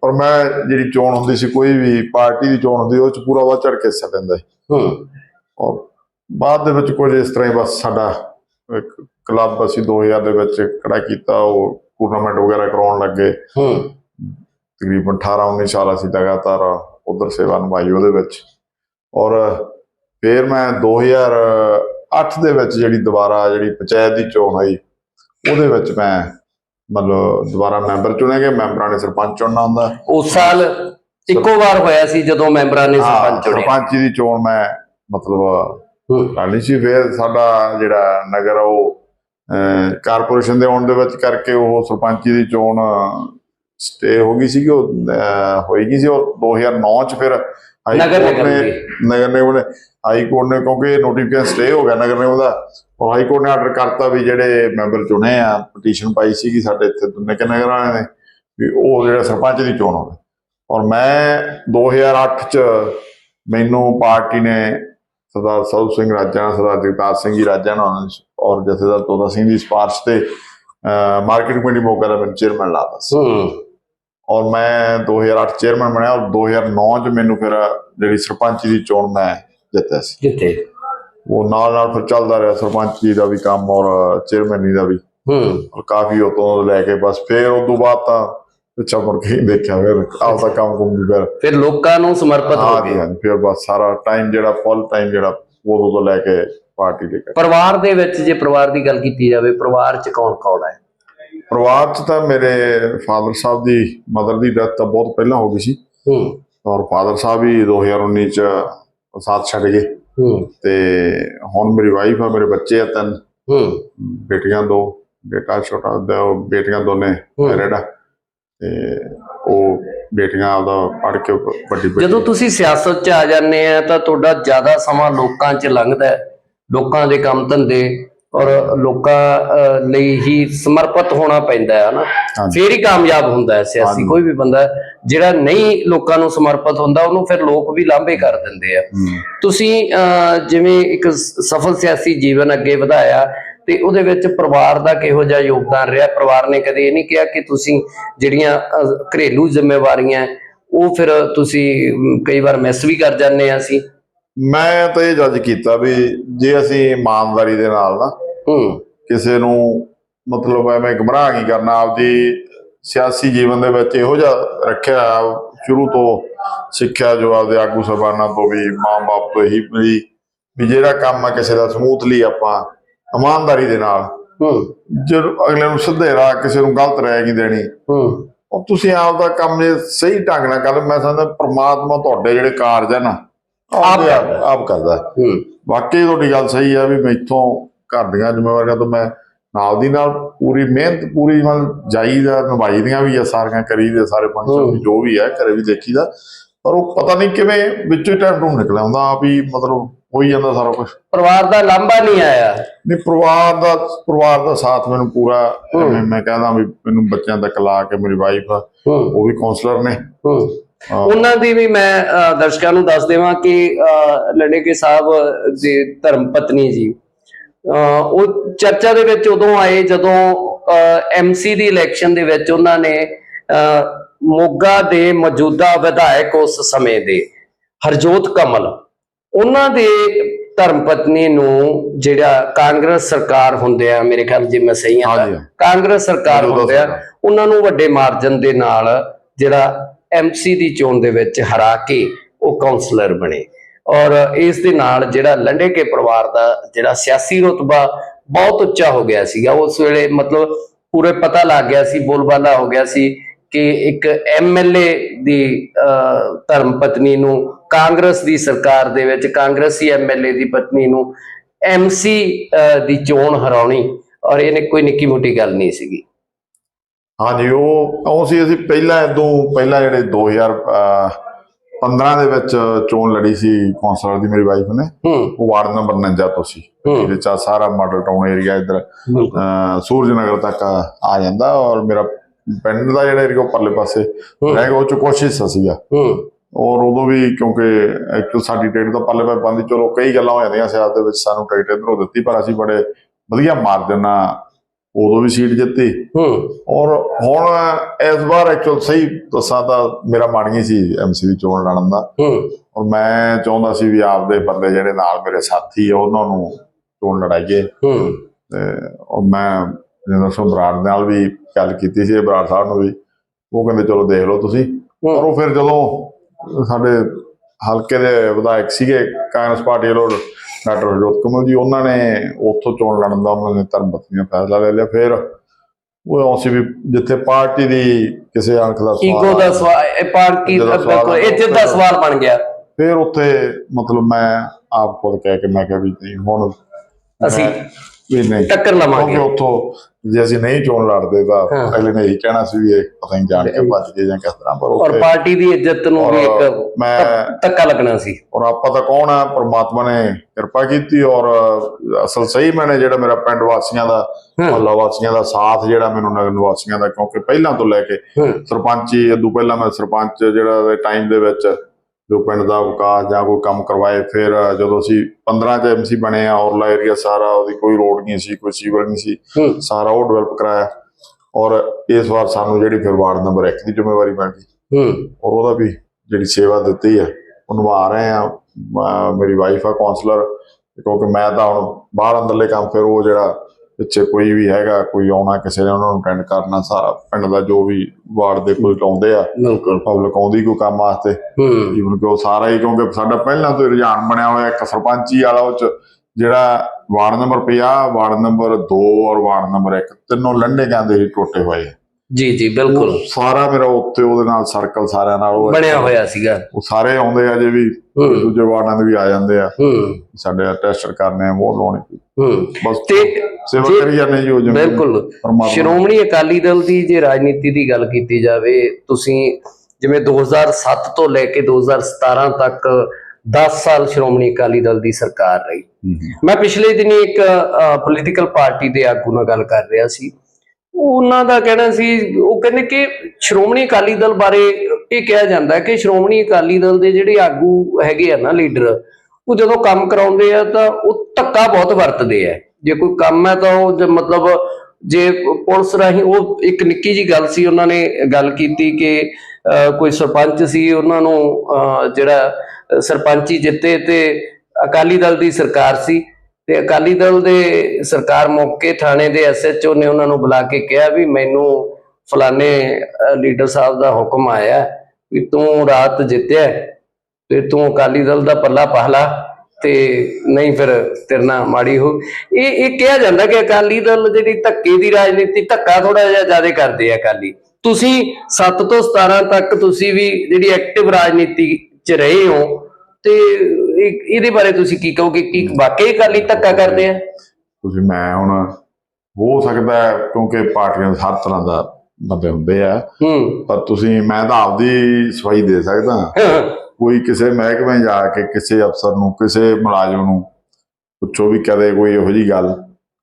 ਪਰ ਮੈਂ ਜਿਹੜੀ ਚੋਣ ਹੁੰਦੀ ਸੀ ਕੋਈ ਵੀ ਪਾਰਟੀ ਦੀ ਚੋਣ ਹੁੰਦੀ ਉਹ ਚ ਪੂਰਾ ਵਾ ਚੜ ਕੇ ਹਿੱਸਾ ਲੈਂਦਾ ਸੀ। ਔਰ ਬਾਅਦ ਦੇ ਵਿੱਚ ਕੁਝ ਇਸ ਤਰ੍ਹਾਂ ਹੀ ਬਸ ਸਾਡਾ ਇੱਕ ਕਲੱਬ ਅਸੀਂ 2000 ਦੇ ਵਿੱਚ ਖੜਾ ਕੀਤਾ ਉਹ ਟੂਰਨਾਮੈਂਟ ਵਗੈਰਾ ਕਰਾਉਣ ਲੱਗੇ। ਹੂੰ। ਤਕਰੀਬਨ 18 19 ਸਾਲ ਅਸੀਂ ਲਗਾਤਾਰ ਉਧਰ ਸੇਵਾ ਨਿਭਾਈ ਉਹਦੇ ਵਿੱਚ। ਔਰ ਫਿਰ ਮੈਂ 2008 ਦੇ ਵਿੱਚ ਜਿਹੜੀ ਦੁਬਾਰਾ ਜਿਹੜੀ ਪੰਚਾਇਤ ਦੀ ਚੋਣ ਹੋਈ ਉਹਦੇ ਵਿੱਚ ਮੈਂ ਮਤਲਬ ਦੁਬਾਰਾ ਮੈਂਬਰ ਚੁਣੇ ਗਏ ਮੈਂਬਰਾਂ ਨੇ ਸਰਪੰਚ ਚੁਣਨਾ ਹੁੰਦਾ। ਉਸ ਸਾਲ ਇੱਕੋ ਵਾਰ ਹੋਇਆ ਸੀ ਜਦੋਂ ਮੈਂਬਰਾਂ ਨੇ ਸਰਪੰਚ ਚੁਣਿਆ। ਸਰਪੰਚੀ ਦੀ ਚੋਣ ਮੈਂ ਮਤਲਬ ਲੜਨੀ ਸੀ। ਫਿਰ ਸਾਡਾ ਜਿਹੜਾ ਨਗਰ ਉਹ ਕਾਰਪੋਰੇਸ਼ਨ ਦੇ ਆਉਣ ਦੇ ਵਿੱਚ ਕਰਕੇ ਉਹ ਸਰਪੰਚੀ ਦੀ ਚੋਣ ਸਟੇ ਹੋ ਗਈ ਸੀ ਕਿ ਉਹ ਗਈ ਸੀ ਉਹ 2009 ਚ ਫਿਰ ਹਾਈ ਨਗਰ ਕੋਰਟ ਨੇ। ਨਗਰ ਨਿਗਮ ਨੇ ਹਾਈ ਕੋਰਟ ਨੇ ਕਿਉਂਕਿ ਨੋਟੀਫਿਕੇਸ਼ਨ ਸਟੇ ਹੋ ਗਿਆ ਨਗਰ ਨਿਗਮ ਦਾ। ਉਹ ਹਾਈ ਕੋਰਟ ਨੇ ਆਰਡਰ ਕਰਤਾ ਵੀ ਜਿਹੜੇ ਮੈਂਬਰ ਚੁਣੇ ਆ ਪਟੀਸ਼ਨ ਪਾਈ ਸੀਗੀ ਸਾਡੇ ਇੱਥੇ ਦੁੰਨੇ ਕੇ ਨਗਰ ਵਾਲਿਆਂ ਨੇ ਵੀ ਉਹ ਜਿਹੜਾ ਸਰਪੰਚ ਦੀ ਚੋਣ ਹੋਵੇ। ਔਰ ਮੈਂ 2008 ਚ ਮੈਨੂੰ ਪਾਰਟੀ ਨੇ ਸਰਦਾਰ ਸਾਧੂ ਸਿੰਘ ਰਾਜਾ ਸਰਦਾਰ ਜਗਤਾਰ ਸਿੰਘ ਜੀ ਰਾਜਾ ਨਾਲ ਔਰ ਜਥੇਦਾਰ ਤੋਤਾ ਸਿੰਘ ਦੀ ਸਿਫਾਰਿਸ਼ ਤੇ ਮਾਰਕੀਟ ਕਮੇਟੀ ਦਾ ਮੈਂ ਚੇਅਰਮੈਨ ਲਾਤਾ ਸੀ। ਔਰ ਮੈਂ 2008 ਚੇਅਰਮੈਨ ਬਣਿਆ ਔਰ 2009 ਚ ਮੈਨੂੰ ਫਿਰ ਜਿਹੜੀ ਸਰਪੰਚੀ ਦੀ ਚੋਣ ਮੈਂ ਜਿੱਤਿਆ ਸੀ। ਜਿੱਥੇ ਉਹ ਨਾਲ ਨਾਲ ਫਿਰ ਚੱਲਦਾ ਰਿਹਾ ਸਰਪੰਚੀ ਦਾ ਵੀ ਕੰਮ ਔਰ ਚੇਅਰਮੈਨੀ ਦਾ ਵੀ। ਹੂੰ। ਔਰ ਕਾਫੀ ਉਹ ਤੋਂ ਲੈ ਕੇ ਬਸ ਫਿਰ ਉਸ ਤੋਂ ਬਾਅਦ ਤਾਂ ਪਿੱਛਾ ਮੁੜ ਕੇ ਹੀ ਦੇਖਿਆ ਫਿਰ ਆਪਦਾ ਕੰਮ ਕੁਮ ਵੀ ਫਿਰ। ਫਿਰ ਲੋਕਾਂ ਨੂੰ ਸਮਰਪਿਤ ਹੋ ਗਏ। ਹਾਂ ਫਿਰ ਬਸ ਸਾਰਾ ਟਾਈਮ ਜਿਹੜਾ ਫੁੱਲ ਟਾਈਮ ਜਿਹੜਾ ਉਦੋਂ ਤੋਂ ਲੈ ਕੇ ਪਾਰਟੀ ਦੇ ਪਰਿਵਾਰ ਦੇ ਵਿੱਚ ਜੇ ਪਰਿਵਾਰ ਦੀ ਗੱਲ ਕੀਤੀ ਜਾਵੇ ਪਰਿਵਾਰ ਚ ਕੌਣ ਕੌਣ ਹੈ? ਪਰਿਵਾਰ ਚ ਤਾਂ ਮੇਰੇ ਫਾਦਰ ਸਾਹਿਬ ਦੀ ਮਦਰ ਦੀ ਡੈਥ ਤਾਂ ਬਹੁਤ ਪਹਿਲਾਂ ਹੋ ਗਈ ਸੀ। ਹੂੰ। ਔਰ ਫਾਦਰ ਸਾਹਿਬ ਵੀ 2019 ਚ ਸਾਥ ਛੱਡ ਗਏ। ਹੂੰ। ਤੇ ਹੁਣ ਮੇਰੀ ਵਾਈਫ ਆ ਮੇਰੇ ਬੱਚੇ ਆ ਤਿੰਨ। ਹੂੰ। ਬੇਟੀਆਂ ਦੋ ਬੇਟਾ ਛੋਟਾ ਦੋ ਬੇਟੀਆਂ ਦੋਨੇ। ਮੈਰਿਡ ਆ। ਤੇ ਉਹ ਬੇਟੀਆਂ ਆਪਦਾ ਪੜ੍ਹ ਕੇ ਵੱਡੀ ਜਦੋਂ ਤੁਸੀਂ ਸਿਆਸਤ 'ਚ ਆ ਜਾਂਦੇ ਆ ਤਾਂ ਤੁਹਾਡਾ ਜ਼ਿਆਦਾ ਸਮਾਂ ਲੋਕਾਂ 'ਚ ਲੰਘਦਾ ਲੋਕਾਂ ਦੇ ਕੰਮ ਧੰਦੇ ਔਰ ਲੋਕਾਂ ਲਈ ਹੀ ਸਮਰਪਿਤ ਹੋਣਾ ਪੈਂਦਾ ਹੈ ਹਾਂਜੀ। ਫੇਰ ਹੀ ਕਾਮਯਾਬ ਹੁੰਦਾ ਹੈ ਸਿਆਸੀ। ਕੋਈ ਵੀ ਬੰਦਾ ਜਿਹੜਾ ਨਹੀਂ ਲੋਕਾਂ ਨੂੰ ਸਮਰਪਿਤ ਹੁੰਦਾ ਉਹਨੂੰ ਫਿਰ ਲੋਕ ਵੀ ਲਾਂਭੇ ਕਰ ਦਿੰਦੇ ਆ। ਤੁਸੀਂ ਜਿਵੇਂ ਇੱਕ ਸਫਲ ਸਿਆਸੀ ਜੀਵਨ ਅੱਗੇ ਵਧਾਇਆ ਤੇ ਉਹਦੇ ਵਿੱਚ ਪਰਿਵਾਰ ਦਾ ਕਿਹੋ ਜਿਹਾ ਯੋਗਦਾਨ ਰਿਹਾ ਪਰਿਵਾਰ ਨੇ ਕਦੇ ਇਹ ਨਹੀਂ ਕਿਹਾ ਕਿ ਤੁਸੀਂ ਜਿਹੜੀਆਂ ਘਰੇਲੂ ਜ਼ਿੰਮੇਵਾਰੀਆਂ ਉਹ ਫਿਰ ਤੁਸੀਂ ਕਈ ਵਾਰ ਮਿਸ ਵੀ ਕਰ ਜਾਂਦੇ ਆ ਅਸੀਂ ਮੈਂ ਤਾਂ ਇਹ ਜੱਜ ਕੀਤਾ ਵੀ ਜੇ ਅਸੀਂ ਇਮਾਨਦਾਰੀ ਦੇ ਨਾਲ ਨਾ ਕਿਸੇ ਨੂੰ ਮਤਲਬ ਐਵੇਂ ਗੁੰਮਰਾਹ ਨਹੀਂ ਕਰਨਾ ਆਪਦੀ ਸਿਆਸੀ ਜੀਵਨ ਦੇ ਵਿੱਚ ਇਹੋ ਜਿਹਾ ਰੱਖਿਆ ਸ਼ੁਰੂ ਤੋਂ ਸਿੱਖਿਆ ਜੋ ਆਪਦੇ ਆਗੂ ਸਭਾਨਾਂ ਤੋਂ ਵੀ ਮਾਂ-ਬਾਪ ਤੋਂ ਹੀ ਵੀ ਵੀ ਜਿਹੜਾ ਕੰਮ ਆ ਕਿਸੇ ਦਾ ਸਮੂਥਲੀ ਆਪਾਂ ਇਮਾਨਦਾਰੀ ਦੇ ਨਾਲ ਜਦੋਂ ਅਗਲੇ ਨੂੰ ਸਿੱਧੇ ਰਾਹ ਕਿਸੇ ਨੂੰ ਗਲਤ ਰਾਹ ਨਹੀਂ ਦੇਣੀ। ਹੂੰ। ਉਹ ਤੁਸੀਂ ਆਪਦਾ ਕੰਮ ਜੇ ਸਹੀ ਢੰਗ ਨਾਲ ਕਰ ਮੈਂ ਸਮਝਦਾ ਪ੍ਰਮਾਤਮਾ ਤੁਹਾਡੇ ਜਿਹੜੇ ਕਾਰਜ ਆ ਨਾ ਆਪ। ਆਪ ਕਰਦਾ। ਹੂੰ। ਵਾਕਈ ਤੁਹਾਡੀ ਗੱਲ ਸਹੀ ਆ ਵੀ ਮੈਥੋਂ ਘਰ ਦੀਆਂ ਜ਼ਿੰਮੇਵਾਰੀਆਂ ਤੋਂ ਮੈਂ ਨਾਲ ਦੀ ਨਾਲ ਪੂਰੀ ਮਿਹਨਤ ਪੂਰੀ ਨਾਲ ਜਾਈਦਾ ਨਿਭਾਈਦੀਆਂ ਵੀ ਆ ਸਾਰੀਆਂ ਕਰੀਦੇ ਸਾਰੇ ਫੰਕਸ਼ਨ ਜੋ ਵੀ ਹੈ ਘਰੇ ਵੀ ਦੇਖੀਦਾ। ਪਰ ਉਹ ਪਤਾ ਨਹੀਂ ਕਿਵੇਂ ਵਿੱਚੋਂ ਟਾਈਮ ਟੂ ਨਿਕਲ ਆਉਂਦਾ ਆਪ ਹੀ ਮਤਲਬ ਹੋ ਹੀ ਜਾਂਦਾ ਸਾਰਾ ਕੁਝ ਪਰਿਵਾਰ ਦਾ ਲਾਂਭਾ ਨਹੀਂ ਆਇਆ। ਨਹੀਂ ਪਰਿਵਾਰ ਦਾ ਪਰਿਵਾਰ ਦਾ ਸਾਥ ਮੈਨੂੰ ਪੂਰਾ ਮੈਂ ਕਹਿੰਦਾ ਵੀ ਮੈਨੂੰ ਬੱਚਿਆਂ ਤੱਕ ਲਾ ਕੇ ਮੇਰੀ ਵਾਈਫ ਉਹ ਵੀ ਕਾਉਂਸਲਰ ਨੇ। ਉਹਨਾਂ ਦੀ ਵੀ ਮੈਂ ਦਰਸ਼ਕਾਂ ਨੂੰ ਦੱਸ ਦੇਵਾਂ ਕਿ ਲੜੇਕੇ ਸਾਹਿਬ ਦੇ ਧਰਮ ਪਤਨੀ ਜੀ ਉਹ ਚਰਚਾ ਦੇ ਵਿੱਚ ਉਦੋਂ ਆਏ ਜਦੋਂ ਐਮਸੀ ਦੀ ਇਲੈਕਸ਼ਨ ਦੇ ਵਿੱਚ ਉਹਨਾਂ ਨੇ ਮੋਗਾ ਦੇ ਮੌਜੂਦਾ ਵਿਧਾਇਕ ਉਸ ਸਮੇਂ ਦੇ ਹਰਜੋਤ ਕਮਲ ਉਹਨਾਂ ਦੇ ਧਰਮ ਪਤਨੀ ਨੂੰ ਜਿਹੜਾ ਕਾਂਗਰਸ ਸਰਕਾਰ ਹੁੰਦੇ ਆ ਮੇਰੇ ਖਿਆਲ ਜੇ ਮੈਂ ਸਹੀ ਹਾਂ। ਕਾਂਗਰਸ ਸਰਕਾਰ ਹੁੰਦੇ ਆ। ਉਹਨਾਂ ਨੂੰ ਵੱਡੇ ਮਾਰਜਨ ਦੇ ਨਾਲ ਜਿਹੜਾ ਐਮਸੀ ਦੀ ਚੋਣ ਦੇ ਵਿੱਚ ਹਰਾ ਕੇ ਉਹ ਕਾਉਂਸਲਰ ਬਣੇ। ਔਰ ਇਸ ਦੇ ਨਾਲ ਜਿਹੜਾ ਲੰਡੇ ਕੇ ਪਰਿਵਾਰ ਦਾ ਜਿਹੜਾ ਸਿਆਸੀ ਰੁਤਬਾ ਬਹੁਤ ਉੱਚਾ ਹੋ ਗਿਆ ਸੀਗਾ ਉਸ ਵੇਲੇ ਮਤਲਬ ਪੂਰੇ ਪਤਾ ਲੱਗ ਗਿਆ ਸੀ ਬੋਲਬਾਲਾ ਹੋ ਗਿਆ ਸੀ ਕਿ ਇੱਕ ਐਮਐਲਏ ਦੀ ਅਹ, ਧਰਮ ਪਤਨੀ ਨੂੰ ਕਾਂਗਰਸ ਦੀ ਸਰਕਾਰ ਦੇ ਵਿੱਚ ਕਾਂਗਰਸੀ ਐਮਐਲਏ ਦੀ ਪਤਨੀ ਨੂੰ ਐਮਸੀ ਦੀ ਚੋਣ ਹਰਾਉਣੀ। ਔਰ ਇਹਨੇ ਕੋਈ ਨਿੱਕੀ ਮੋਟੀ ਗੱਲ ਨਹੀਂ ਸੀਗੀ। ਹਾਂਜੀ ਉਹ ਉਹ ਸੀ ਅਸੀਂ ਪਹਿਲਾਂ ਇਦੋਂ ਪਹਿਲਾਂ ਜਿਹੜੇ 2015 ਦੇ ਵਿੱਚ ਚੋਣ ਲੜੀ ਸੀ ਕੌਂਸਲਰ ਦੀ ਮੇਰੀ ਵਾਈਫ ਨੇ ਉਹ ਵਾਰਡ ਨੰਬਰ 49 ਤੋਂ ਸੀ। ਜਿਹਦੇ ਚ ਸਾਰਾ ਮਾਡਲ ਟਾਊਨ ਏਰੀਆ ਇੱਧਰ ਸੂਰਜ ਨਗਰ ਤੱਕ ਆ ਜਾਂਦਾ ਔਰ ਮੇਰਾ ਪਿੰਡ ਦਾ ਜਿਹੜਾ ਏਰੀਆ ਉਹ ਪਰਲੇ ਪਾਸੇ। ਰਹਿ ਗਿਆ ਉਹ ਚ ਕੁਛ ਹਿੱਸਾ ਸੀਗਾ। ਔਰ ਉਦੋਂ ਵੀ ਕਿਉਂਕਿ ਐਕਚੁਅਲ ਸਾਡੀ ਟਿਕਟ ਤਾਂ ਪਰਲੇ ਪਾਸੇ ਬੰਦੀ ਚਲੋ ਕਈ ਗੱਲਾਂ ਹੋ ਜਾਂਦੀਆਂ ਸਿਆਸਤ ਦੇ ਵਿੱਚ ਸਾਨੂੰ ਟਿਕਟ ਇੱਧਰੋਂ ਦਿੱਤੀ ਪਰ ਅਸੀਂ ਬੜੇ ਵਧੀਆ ਮਾਰਜਨ ਨਾਲ ਉਦੋਂ ਵੀ ਸੀਟ ਜਿੱਤੀ। ਹੂੰ। ਔਰ ਹੁਣ ਇਸ ਵਾਰ ਐਕਚੁਅਲ ਸਹੀ ਦੱਸਾਂ ਤਾਂ ਮੇਰਾ ਮਨ ਹੀ ਸੀ ਐਮਸੀ ਦੀ ਚੋਣ ਲੜਨ ਦਾ। ਔਰ ਮੈਂ ਚਾਹੁੰਦਾ ਸੀ ਵੀ ਆਪਦੇ ਬੰਦੇ ਜਿਹੜੇ ਨਾਲ ਮੇਰੇ ਸਾਥੀ ਆ ਉਹਨਾਂ ਨੂੰ ਚੋਣ ਲੜਾਈਏ। ਤੇ ਔਰ ਮੈਂ ਜਿੰਦਰ ਸਿੰਘ ਬਰਾੜ ਨਾਲ ਵੀ ਗੱਲ ਕੀਤੀ ਸੀ ਬਰਾੜ ਸਾਹਿਬ ਨੂੰ ਵੀ। ਉਹ ਕਹਿੰਦੇ ਚਲੋ ਦੇਖ ਲਓ ਤੁਸੀਂ। ਔਰ ਉਹ ਫਿਰ ਜਦੋਂ ਸਾਡੇ ਹਲਕੇ ਦੇ ਵਿਧਾਇਕ ਸੀਗੇ ਕਾਂਗਰਸ ਪਾਰਟੀ ਵੱਲੋਂ ਡਾਕਟਰ ਹਰਜੋਤ ਕਮਲ ਜੀ ਉਹਨਾਂ ਨੇ ਉੱਥੋਂ ਚੋਣ ਲੜਨ ਦਾ ਉਹਨਾਂ ਨੇ ਧਰਮ ਪਤਨੀ ਦਾ ਫੈਸਲਾ ਲੈ ਲਿਆ। ਫਿਰ ਉਹ ਆਉਂਸੀ ਵੀ ਜਿੱਥੇ ਪਾਰਟੀ ਦੀ ਕਿਸੇ ਅੰਕ ਦਾ ਈਗੋ ਸਵਾਲ ਦਾ ਆ, ਸਵਾਲ ਇਹ ਪਾਰਟੀ ਦਾ ਇੱਜ਼ਤ ਦਾ ਸਵਾਲ ਬਣ ਗਿਆ। ਫਿਰ ਉੱਥੇ ਮਤਲਬ ਮੈਂ ਆਪ ਖੁਦ ਕਹਿ ਕੇ ਮੈਂ ਕਿਹਾ ਵੀ ਨਹੀਂ ਹੁਣ ਅਸੀਂ ਵੀ ਨਹੀਂ। ਟੱਕਰ ਕਿਉਂਕਿ ਲਵਾਂਗੇ ਉੱਥੋਂ ਜੇ ਅਸੀਂ ਨਹੀਂ ਚੋਣ ਲੜਦੇ ਤਾਂ। ਅਗਲੇ ਨੇ ਇਹੀ ਕਹਿਣਾ ਸੀ ਵੀ ਇਹ ਪਤਾ ਨਹੀਂ ਜਾਣ ਕੇ ਭੱਜ ਗਏ ਜਾਂ ਕਿਸ ਤਰ੍ਹਾਂ ਪਰ ਔਰ ਪਾਰਟੀ ਦੀ ਇੱਜ਼ਤ ਨੂੰ ਵੀ ਇੱਕ ਮੈਂ ਧੱਕਾ ਲੱਗਣਾ ਸੀ। ਔਰ ਆਪਾਂ ਤਾਂ ਕੌਣ ਆ? ਪ੍ਰਮਾਤਮਾ ਨੇ ਕਿਰਪਾ ਕੀਤੀ ਔਰ ਅਸਲ ਸਹੀ ਮੈਨੇ ਜਿਹੜਾ ਮੇਰਾ ਪਿੰਡ ਵਾਸੀਆਂ ਦਾ। ਮਹੱਲਾ ਵਾਸੀਆਂ ਦਾ ਸਾਥ ਜਿਹੜਾ ਮੈਨੂੰ ਨਗਰ ਨਿਵਾਸੀਆਂ ਦਾ ਕਿਉਂਕਿ ਪਹਿਲਾਂ ਤੋਂ ਲੈ ਕੇ ਸਰਪੰਚੀ ਇਦੋਂ ਪਹਿਲਾਂ ਮੈਂ ਸਰਪੰਚ ਜਿਹੜਾ ਟਾਈਮ ਦੇ ਵਿੱਚ ਜੋ ਪਿੰਡ ਦਾ ਵਿਕਾਸ ਜਾਂ ਕੋਈ ਕੰਮ ਕਰਵਾਏ ਫਿਰ ਜਦੋਂ ਅਸੀਂ 15 ਚ ਐਮਸੀ ਬਣੇ ਆ ਔਰਲਾ ਏਰੀਆ ਸਾਰਾ ਉਹਦੀ ਕੋਈ ਰੋਡ ਨਹੀਂ ਸੀ ਕੋਈ ਸੀਵਰ ਨਹੀਂ ਸੀ ਸਾਰਾ ਉਹ ਡਿਵੈਲਪ ਕਰਾਇਆ। ਔਰ ਇਸ ਵਾਰ ਸਾਨੂੰ ਜਿਹੜੀ ਫਿਰ ਵਾਰਡ ਨੰਬਰ 1 ਦੀ ਜ਼ਿੰਮੇਵਾਰੀ ਮਿਲ ਗਈ। ਹੂੰ। ਔਰ ਉਹਦਾ ਵੀ ਜਿਹੜੀ ਸੇਵਾ ਦਿੱਤੀ ਹੈ ਉਹ ਨਿਭਾ ਰਹੇ ਆ। ਮੇਰੀ ਵਾਈਫ ਆ ਕਾਉਂਸਲਰ ਕਿਉਂਕਿ ਮੈਂ ਤਾਂ ਹੁਣ ਬਾਹਰ ਅੰਦਰਲੇ ਕੰਮ ਫਿਰ ਉਹ ਜਿਹੜਾ ਪਿੱਛੇ ਕੋਈ ਵੀ ਹੈਗਾ ਕੋਈ ਆਉਣਾ ਕਿਸੇ ਨੇ ਉਹਨਾਂ ਨੂੰ ਅਟੈਂਡ ਕਰਨਾ ਸਾਰਾ ਪਿੰਡ ਦਾ ਜੋ ਵੀ ਵਾਰਡ ਦੇ ਕੋਈ ਆਉਂਦੇ ਆ ਬਿਲਕੁਲ। ਪਬਲਿਕ ਆਉਂਦੀ ਕੋਈ ਕੰਮ ਵਾਸਤੇ। ਹੂੰ। ਈਵਨ ਕਿ ਉਹ ਸਾਰਾ ਹੀ ਕਿਉਂਕਿ ਸਾਡਾ ਪਹਿਲਾਂ ਤੋਂ ਹੀ ਰੁਝਾਨ ਬਣਿਆ ਹੋਇਆ ਇੱਕ ਸਰਪੰਚੀ ਵਾਲਾ ਉਹ ਚ ਜਿਹੜਾ ਵਾਰਡ ਨੰਬਰ 50 ਵਾਰਡ ਨੰਬਰ 2 ਔਰ ਵਾਰਡ ਨੰਬਰ 1 ਤਿੰਨੋਂ ਲੰਡੇ ਜਾਂਦੇ ਸੀ ਟੁੱਟੇ ਹੋਏ। ਆ। ਜੀ ਜੀ ਬਿਲਕੁਲ। ਉਹ ਸਾਰਾ ਮੇਰਾ ਉੱਤੇ ਉਹਦੇ ਨਾਲ ਸਰਕਲ ਸਾਰਿਆਂ ਨਾਲ ਉਹ ਬਣਿਆ ਹੋਇਆ ਸੀਗਾ। ਉਹ ਸਾਰੇ ਆਉਂਦੇ ਆ ਜੇ ਵੀ ਦੂਜੇ ਵਾਰਡਾਂ ਦੇ ਵੀ ਆ ਜਾਂਦੇ ਆ। ਸਾਡੇ ਟੈਸਟ ਕਰਨੇ ਆ ਉਹ ਲਾਉਣੇ ਬਸ ਤੇ ਸੇਵਾ ਕਰੀ ਜਾਂਦੇ ਜੀ ਉਹ ਜਿਵੇਂ ਬਿਲਕੁਲ। ਸ਼੍ਰੋਮਣੀ ਅਕਾਲੀ ਦਲ ਦੀ ਜੇ ਰਾਜਨੀਤੀ ਦੀ ਗੱਲ ਕੀਤੀ ਜਾਵੇ ਤੁਸੀਂ ਜਿਵੇਂ 2007 ਤੋਂ ਲੈ ਕੇ 2017 ਤੱਕ 10 ਸਾਲ ਸ਼੍ਰੋਮਣੀ ਅਕਾਲੀ ਦਲ ਦੀ ਸਰਕਾਰ ਰਹੀ। ਮੈਂ ਪਿਛਲੇ ਦਿਨੀ ਇੱਕ ਪੋਲੀਟੀਕਲ ਪਾਰਟੀ ਦੇ ਆਗੂ ਨਾਲ ਗੱਲ ਕਰ ਰਿਹਾ ਸੀ। ਉਹਨਾਂ ਦਾ ਕਹਿਣਾ ਸੀ ਉਹ ਕਹਿੰਦੇ ਕਿ ਸ਼੍ਰੋਮਣੀ ਅਕਾਲੀ ਦਲ ਬਾਰੇ ਇਹ ਕਿਹਾ ਜਾਂਦਾ ਕਿ ਸ਼੍ਰੋਮਣੀ ਅਕਾਲੀ ਦਲ ਦੇ ਜਿਹੜੇ ਆਗੂ ਹੈਗੇ ਆ ਨਾ ਲੀਡਰ ਉਹ ਜਦੋਂ ਕੰਮ ਕਰਾਉਂਦੇ ਆ ਤਾਂ ਉਹ ਧੱਕਾ ਬਹੁਤ ਵਰਤਦੇ ਆ। ਜੇ ਕੋਈ ਕੰਮ ਹੈ ਤਾਂ ਉਹ ਮਤਲਬ ਜੇ ਪੁਲਿਸ ਰਾਹੀਂ ਉਹ ਇੱਕ ਨਿੱਕੀ ਜੀ ਗੱਲ ਸੀ ਉਹਨਾਂ ਨੇ ਗੱਲ ਕੀਤੀ ਕਿ ਅਹ, ਕੋਈ ਸਰਪੰਚ ਸੀ ਉਹਨਾਂ ਨੂੰ ਅਹ, ਜਿਹੜਾ ਸਰਪੰਚੀ ਜਿੱਤੇ ਤੇ ਅਕਾਲੀ ਦਲ ਦੀ ਸਰਕਾਰ ਸੀ। ਤੇ ਅਕਾਲੀ ਦਲ ਦੇ ਸਰਕਾਰ ਮੌਕੇ ਥਾਣੇ ਦੇ ਐਸਐਚਓ ਨੇ ਉਹਨਾਂ ਨੂੰ ਬੁਲਾ ਕੇ ਕਿਹਾ ਵੀ ਮੈਨੂੰ ਫਲਾਣੇ ਲੀਡਰ ਸਾਹਿਬ ਦਾ ਹੁਕਮ ਆਇਆ ਵੀ ਤੂੰ ਰਾਤ ਜਿੱਤਿਆ, ਤੇ ਤੂੰ ਅਕਾਲੀ ਦਲ ਦਾ ਪੱਲਾ ਪਾਹਲਾ ਤੇ ਨਹੀਂ ਫਿਰ ਤੇਰਨਾ ਮਾੜੀ ਹੋ ਇਹ ਇਹ ਕਿਹਾ ਜਾਂਦਾ ਕਿ ਅਕਾਲੀ ਦਲ ਜਿਹੜੀ ਧੱਕੇ ਦੀ ਰਾਜਨੀਤੀ, ਧੱਕਾ ਥੋੜਾ ਜਿਹਾ ਜ਼ਿਆਦਾ ਕਰਦੇ ਆ ਅਕਾਲੀ। ਤੁਸੀਂ 7 ਤੋਂ 17 ਤੱਕ ਤੁਸੀਂ ਵੀ ਜਿਹੜੀ ਐਕਟਿਵ ਰਾਜਨੀਤੀ ਚ ਰਹੇ ਹੋ ਤੇ ਇਹਦੇ ਬਾਰੇ ਤੁਸੀਂ ਕੀ ਕਹੋਗੇ ਕਿ ਵਾਕਈ ਅਕਾਲੀ ਧੱਕਾ ਕਰਦੇ ਆ? ਤੁਸੀਂ ਮੈਂ ਹੁਣ ਹੋ ਸਕਦਾ ਕਿਉਂਕਿ ਪਾਰਟੀਆਂ ਹਰ ਤਰ੍ਹਾਂ ਦਾ ਬੰਦੇ ਹੁੰਦੇ ਆ। ਪਰ ਤੁਸੀਂ ਮੈਂ ਤਾਂ ਆਪਦੀ ਸਫ਼ਾਈ ਦੇ ਸਕਦਾ। ਕੋਈ ਕਿਸੇ ਮਹਿਕਮੇ ਜਾ ਕੇ ਕਿਸੇ ਅਫਸਰ ਨੂੰ ਕਿਸੇ ਮੁਲਾਜ਼ਮ ਨੂੰ ਪੁੱਛੋ ਵੀ ਕਦੇ ਕੋਈ ਇਹੋ ਜੀ ਗੱਲ।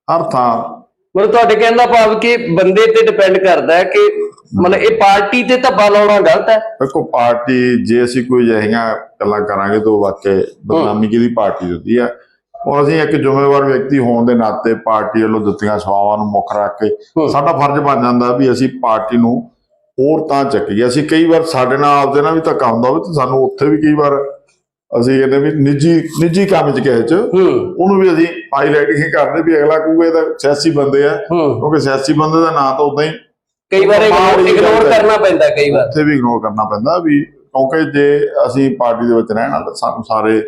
ਹਰ ਥਾਂ ਮਤਲਬ ਤੁਹਾਡੇ ਕਹਿਣ ਦਾ ਭਾਵ ਕਿ ਬੰਦੇ ਤੇ ਡਿਪੈਂਡ ਕਰਦਾ ਹੈ ਕਿ ਮਤਲਬ ਇਹ ਪਾਰਟੀ ਤੇ ਧੱਬਾ ਲਾਉਣਾ ਗਲਤ ਹੈ? ਦੇਖੋ ਪਾਰਟੀ ਜੇ ਅਸੀਂ ਕੋਈ ਅਜਿਹੀਆਂ ਗੱਲਾਂ ਕਰਾਂਗੇ ਤਾਂ ਵਾਕਿਆ ਬਦਨਾਮੀ ਕਿਹਦੀ ਪਾਰਟੀ ਹੁੰਦੀ ਹੈ ਔਰ ਅਸੀਂ ਇੱਕ ਜ਼ਿੰਮੇਵਾਰ ਵਿਅਕਤੀ ਹੋਣ ਦੇ ਨਾਤੇ ਪਾਰਟੀ ਵੱਲੋਂ ਦਿੱਤੀਆਂ ਸੇਵਾਵਾਂ ਨੂੰ ਮੁੱਖ ਰੱਖ ਕੇ। ਸਾਡਾ ਫਰਜ਼ ਬਣ ਜਾਂਦਾ ਵੀ ਅਸੀਂ ਪਾਰਟੀ ਨੂੰ ਹੋਰ ਤਾਂ ਚੱਕੀਏ। ਅਸੀਂ ਕਈ ਵਾਰ ਸਾਡੇ ਨਾਲ ਆਪਦੇ ਨਾਲ ਵੀ ਧੱਕਾ ਹੁੰਦਾ ਹੋਵੇ ਤੇ ਸਾਨੂੰ ਉੱਥੇ ਵੀ ਕਈ ਵਾਰ ਅਸੀਂ ਕਹਿੰਦੇ ਵੀ ਨਿੱਜੀ ਨਿੱਜੀ ਕੰਮ 'ਚ ਕਿਸੇ 'ਚ। ਉਹਨੂੰ ਵੀ ਅਸੀਂ ਹਾਈਲਾਈਟ ਹੀ ਕਰਦੇ ਵੀ ਅਗਲਾ ਕਹੂਗਾ ਇਹ ਤਾਂ ਸਿਆਸੀ ਬੰਦੇ ਆ। ਕਿਉਂਕਿ ਸਿਆਸੀ ਬੰਦੇ ਦਾ ਨਾਂ ਤਾਂ ਉਦਾਂ ਹੀ ਕਈ ਵਾਰ ਇਗਨੋਰ। ਕਰਨਾ ਪੈਂਦਾ ਕਈ ਵਾਰ। ਉੱਥੇ ਵੀ ਇਗਨੋਰ ਕਰਨਾ ਪੈਂਦਾ ਵੀ ਕਿਉਂਕਿ ਜੇ ਅਸੀਂ ਪਾਰਟੀ ਦੇ ਵਿੱਚ ਰਹਿਣਾ ਤਾਂ ਸਾਨੂੰ ਸਾਰੇ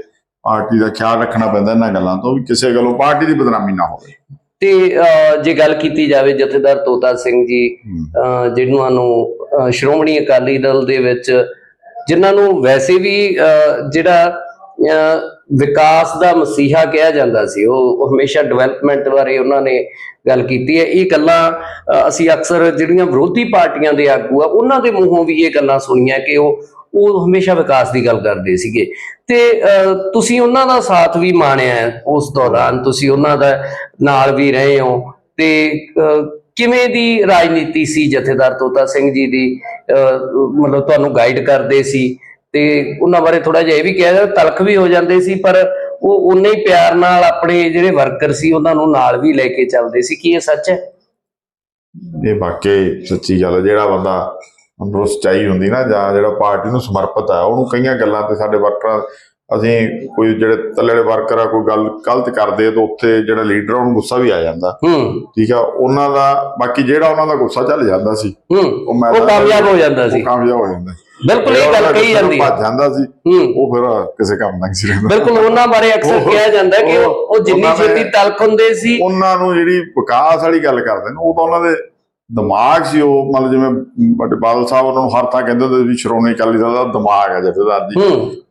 ਪਾਰਟੀ ਦਾ ਖਿਆਲ ਰੱਖਣਾ ਪੈਂਦਾ ਇਹਨਾਂ ਗੱਲਾਂ ਤੋਂ ਵੀ ਕਿਸੇ ਗੱਲੋਂ ਪਾਰਟੀ ਦੀ ਬਦਨਾਮੀ ਨਾ ਹੋਵੇ। ਤੇ ਜੇ ਗੱਲ ਕੀਤੀ ਜਾਵੇ ਜਥੇਦਾਰ ਤੋਤਾ ਸਿੰਘ ਜੀ ਜਿਹਨਾਂ ਨੂੰ ਸ਼੍ਰੋਮਣੀ ਅਕਾਲੀ ਦਲ ਦੇ ਵਿੱਚ ਜਿਨ੍ਹਾਂ ਨੂੰ ਵੈਸੇ ਵੀ ਅਹ, ਜਿਹੜਾ ਅਹ, ਵਿਕਾਸ ਦਾ ਮਸੀਹਾ ਕਿਹਾ ਜਾਂਦਾ ਸੀ ਉਹ ਹਮੇਸ਼ਾ ਡਿਵੈਲਪਮੈਂਟ ਬਾਰੇ ਉਹਨਾਂ ਨੇ ਗੱਲ ਕੀਤੀ ਹੈ। ਇਹ ਗੱਲਾਂ ਅਸੀਂ ਅਕਸਰ ਜਿਹੜੀਆਂ ਵਿਰੋਧੀ ਪਾਰਟੀਆਂ ਦੇ ਆਗੂ ਆ ਉਹਨਾਂ ਦੇ ਮੂੰਹੋਂ ਵੀ ਇਹ ਗੱਲਾਂ ਸੁਣੀਆਂ ਕਿ ਉਹ ਉਹ ਹਮੇਸ਼ਾ ਵਿਕਾਸ ਦੀ ਗੱਲ ਕਰਦੇ ਸੀਗੇ। ਤੇ ਅਹ, ਤੁਸੀਂ ਉਹਨਾਂ ਦਾ ਸਾਥ ਵੀ ਮਾਣਿਆ ਉਸ ਦੌਰਾਨ? ਤੁਸੀਂ ਉਹਨਾਂ ਦਾ ਨਾਲ ਵੀ ਰਹੇ ਹੋ। ਤੇ ਅਹ, ਕਿਵੇਂ ਦੀ ਰਾਜਨੀਤੀ ਸੀ ਜਥੇਦਾਰ ਤੋਤਾ ਸਿੰਘ ਜੀ ਦੀ? ਮਤਲਬ ਤੁਹਾਨੂੰ ਗਾਈਡ ਕਰਦੇ ਸੀ ਤੇ ਉਹਨਾਂ ਬਾਰੇ ਥੋੜਾ ਜਿਹਾ ਇਹ ਵੀ ਕਿਹਾ, ਤਲਖ ਵੀ ਹੋ ਜਾਂਦੇ ਸੀ, ਪਰ ਉਹ ਉਨੇ ਹੀ ਪਿਆਰ ਨਾਲ ਆਪਣੇ ਜਿਹੜੇ ਵਰਕਰ ਸੀ, ਉਹਨਾਂ ਨੂੰ ਨਾਲ ਵੀ ਲੈ ਕੇ ਚੱਲਦੇ ਸੀ। ਕੀ ਇਹ ਸੱਚ ਹੈ? ਇਹ ਵਾਕਈ ਸੱਚੀ ਗੱਲ ਹੈ, ਜਿਹੜਾ ਬੰਦਾ ਅੰਦਰੋਂ ਸੱਚਾਈ ਹੁੰਦੀ ਨਾ ਜਾਂ ਜਿਹੜਾ ਪਾਰਟੀ ਨੂੰ ਸਮਰਪਿਤ ਆ ਉਹਨੂੰ ਕਈਆਂ ਗੱਲਾਂ ਤੇ ਸਾਡੇ ਵਰਕਰਾਂ ਅਸੀਂ ਕੋਈ ਜਿਹੜੇ ਤੱਲੜੇ ਵਰਕਰ ਆ ਕੋਈ ਗੱਲ ਗਲਤ ਕਰਦੇ ਤਾਂ ਉੱਥੇ ਜਿਹੜਾ ਲੀਡਰ ਉਹਨੂੰ ਗੁੱਸਾ ਵੀ ਆ ਜਾਂਦਾ। ਹੂੰ। ਠੀਕ ਆ? ਉਹਨਾਂ ਦਾ ਬਾਕੀ ਜਿਹੜਾ ਉਹਨਾਂ ਦਾ ਗੁੱਸਾ ਚੱਲ ਜਾਂਦਾ ਸੀ ਹੂੰ। ਉਹ ਮੈਂ ਉਹ ਕਾਮਯਾਬ ਹੋ ਜਾਂਦਾ ਸੀ। ਕਾਮਯਾਬ ਹੋ ਜਾਂਦਾ ਬਿਲਕੁਲ ਇਹ ਗੱਲ ਕਹੀ ਜਾਂਦੀ ਹੈ ਭੱਜ ਜਾਂਦਾ ਸੀ ਹੂੰ। ਉਹ ਫਿਰ ਕਿਸੇ ਕੰਮ ਨਹੀਂ ਸੀ ਰਹਿੰਦਾ। ਬਿਲਕੁਲ ਉਹਨਾਂ ਬਾਰੇ ਅਕਸਰ ਕਿਹਾ ਜਾਂਦਾ ਕਿ ਉਹ ਜਿੰਨੀ ਛੇਤੀ ਤਲਖ ਹੁੰਦੇ ਸੀ। ਉਹਨਾਂ ਨੂੰ ਜਿਹੜੀ ਵਿਕਾਸ ਵਾਲੀ ਗੱਲ ਕਰਦੇ ਨੇ ਉਹ ਤਾਂ ਉਹਨਾਂ ਦੇ ਦਿਮਾਗ ਸੀ ਉਹ ਮਤਲਬ ਜਿਵੇਂ ਵੱਡੇ ਬਾਦਲ ਸਾਹਿਬ ਉਹਨਾਂ ਨੂੰ ਹਰ ਥਾਂ ਕਹਿੰਦੇ ਹੁੰਦੇ ਵੀ ਸ਼੍ਰੋਮਣੀ ਅਕਾਲੀ ਦਲ ਦਾ ਦਿਮਾਗ ਹੈ ਜਥੇਦਾਰ ਜੀ।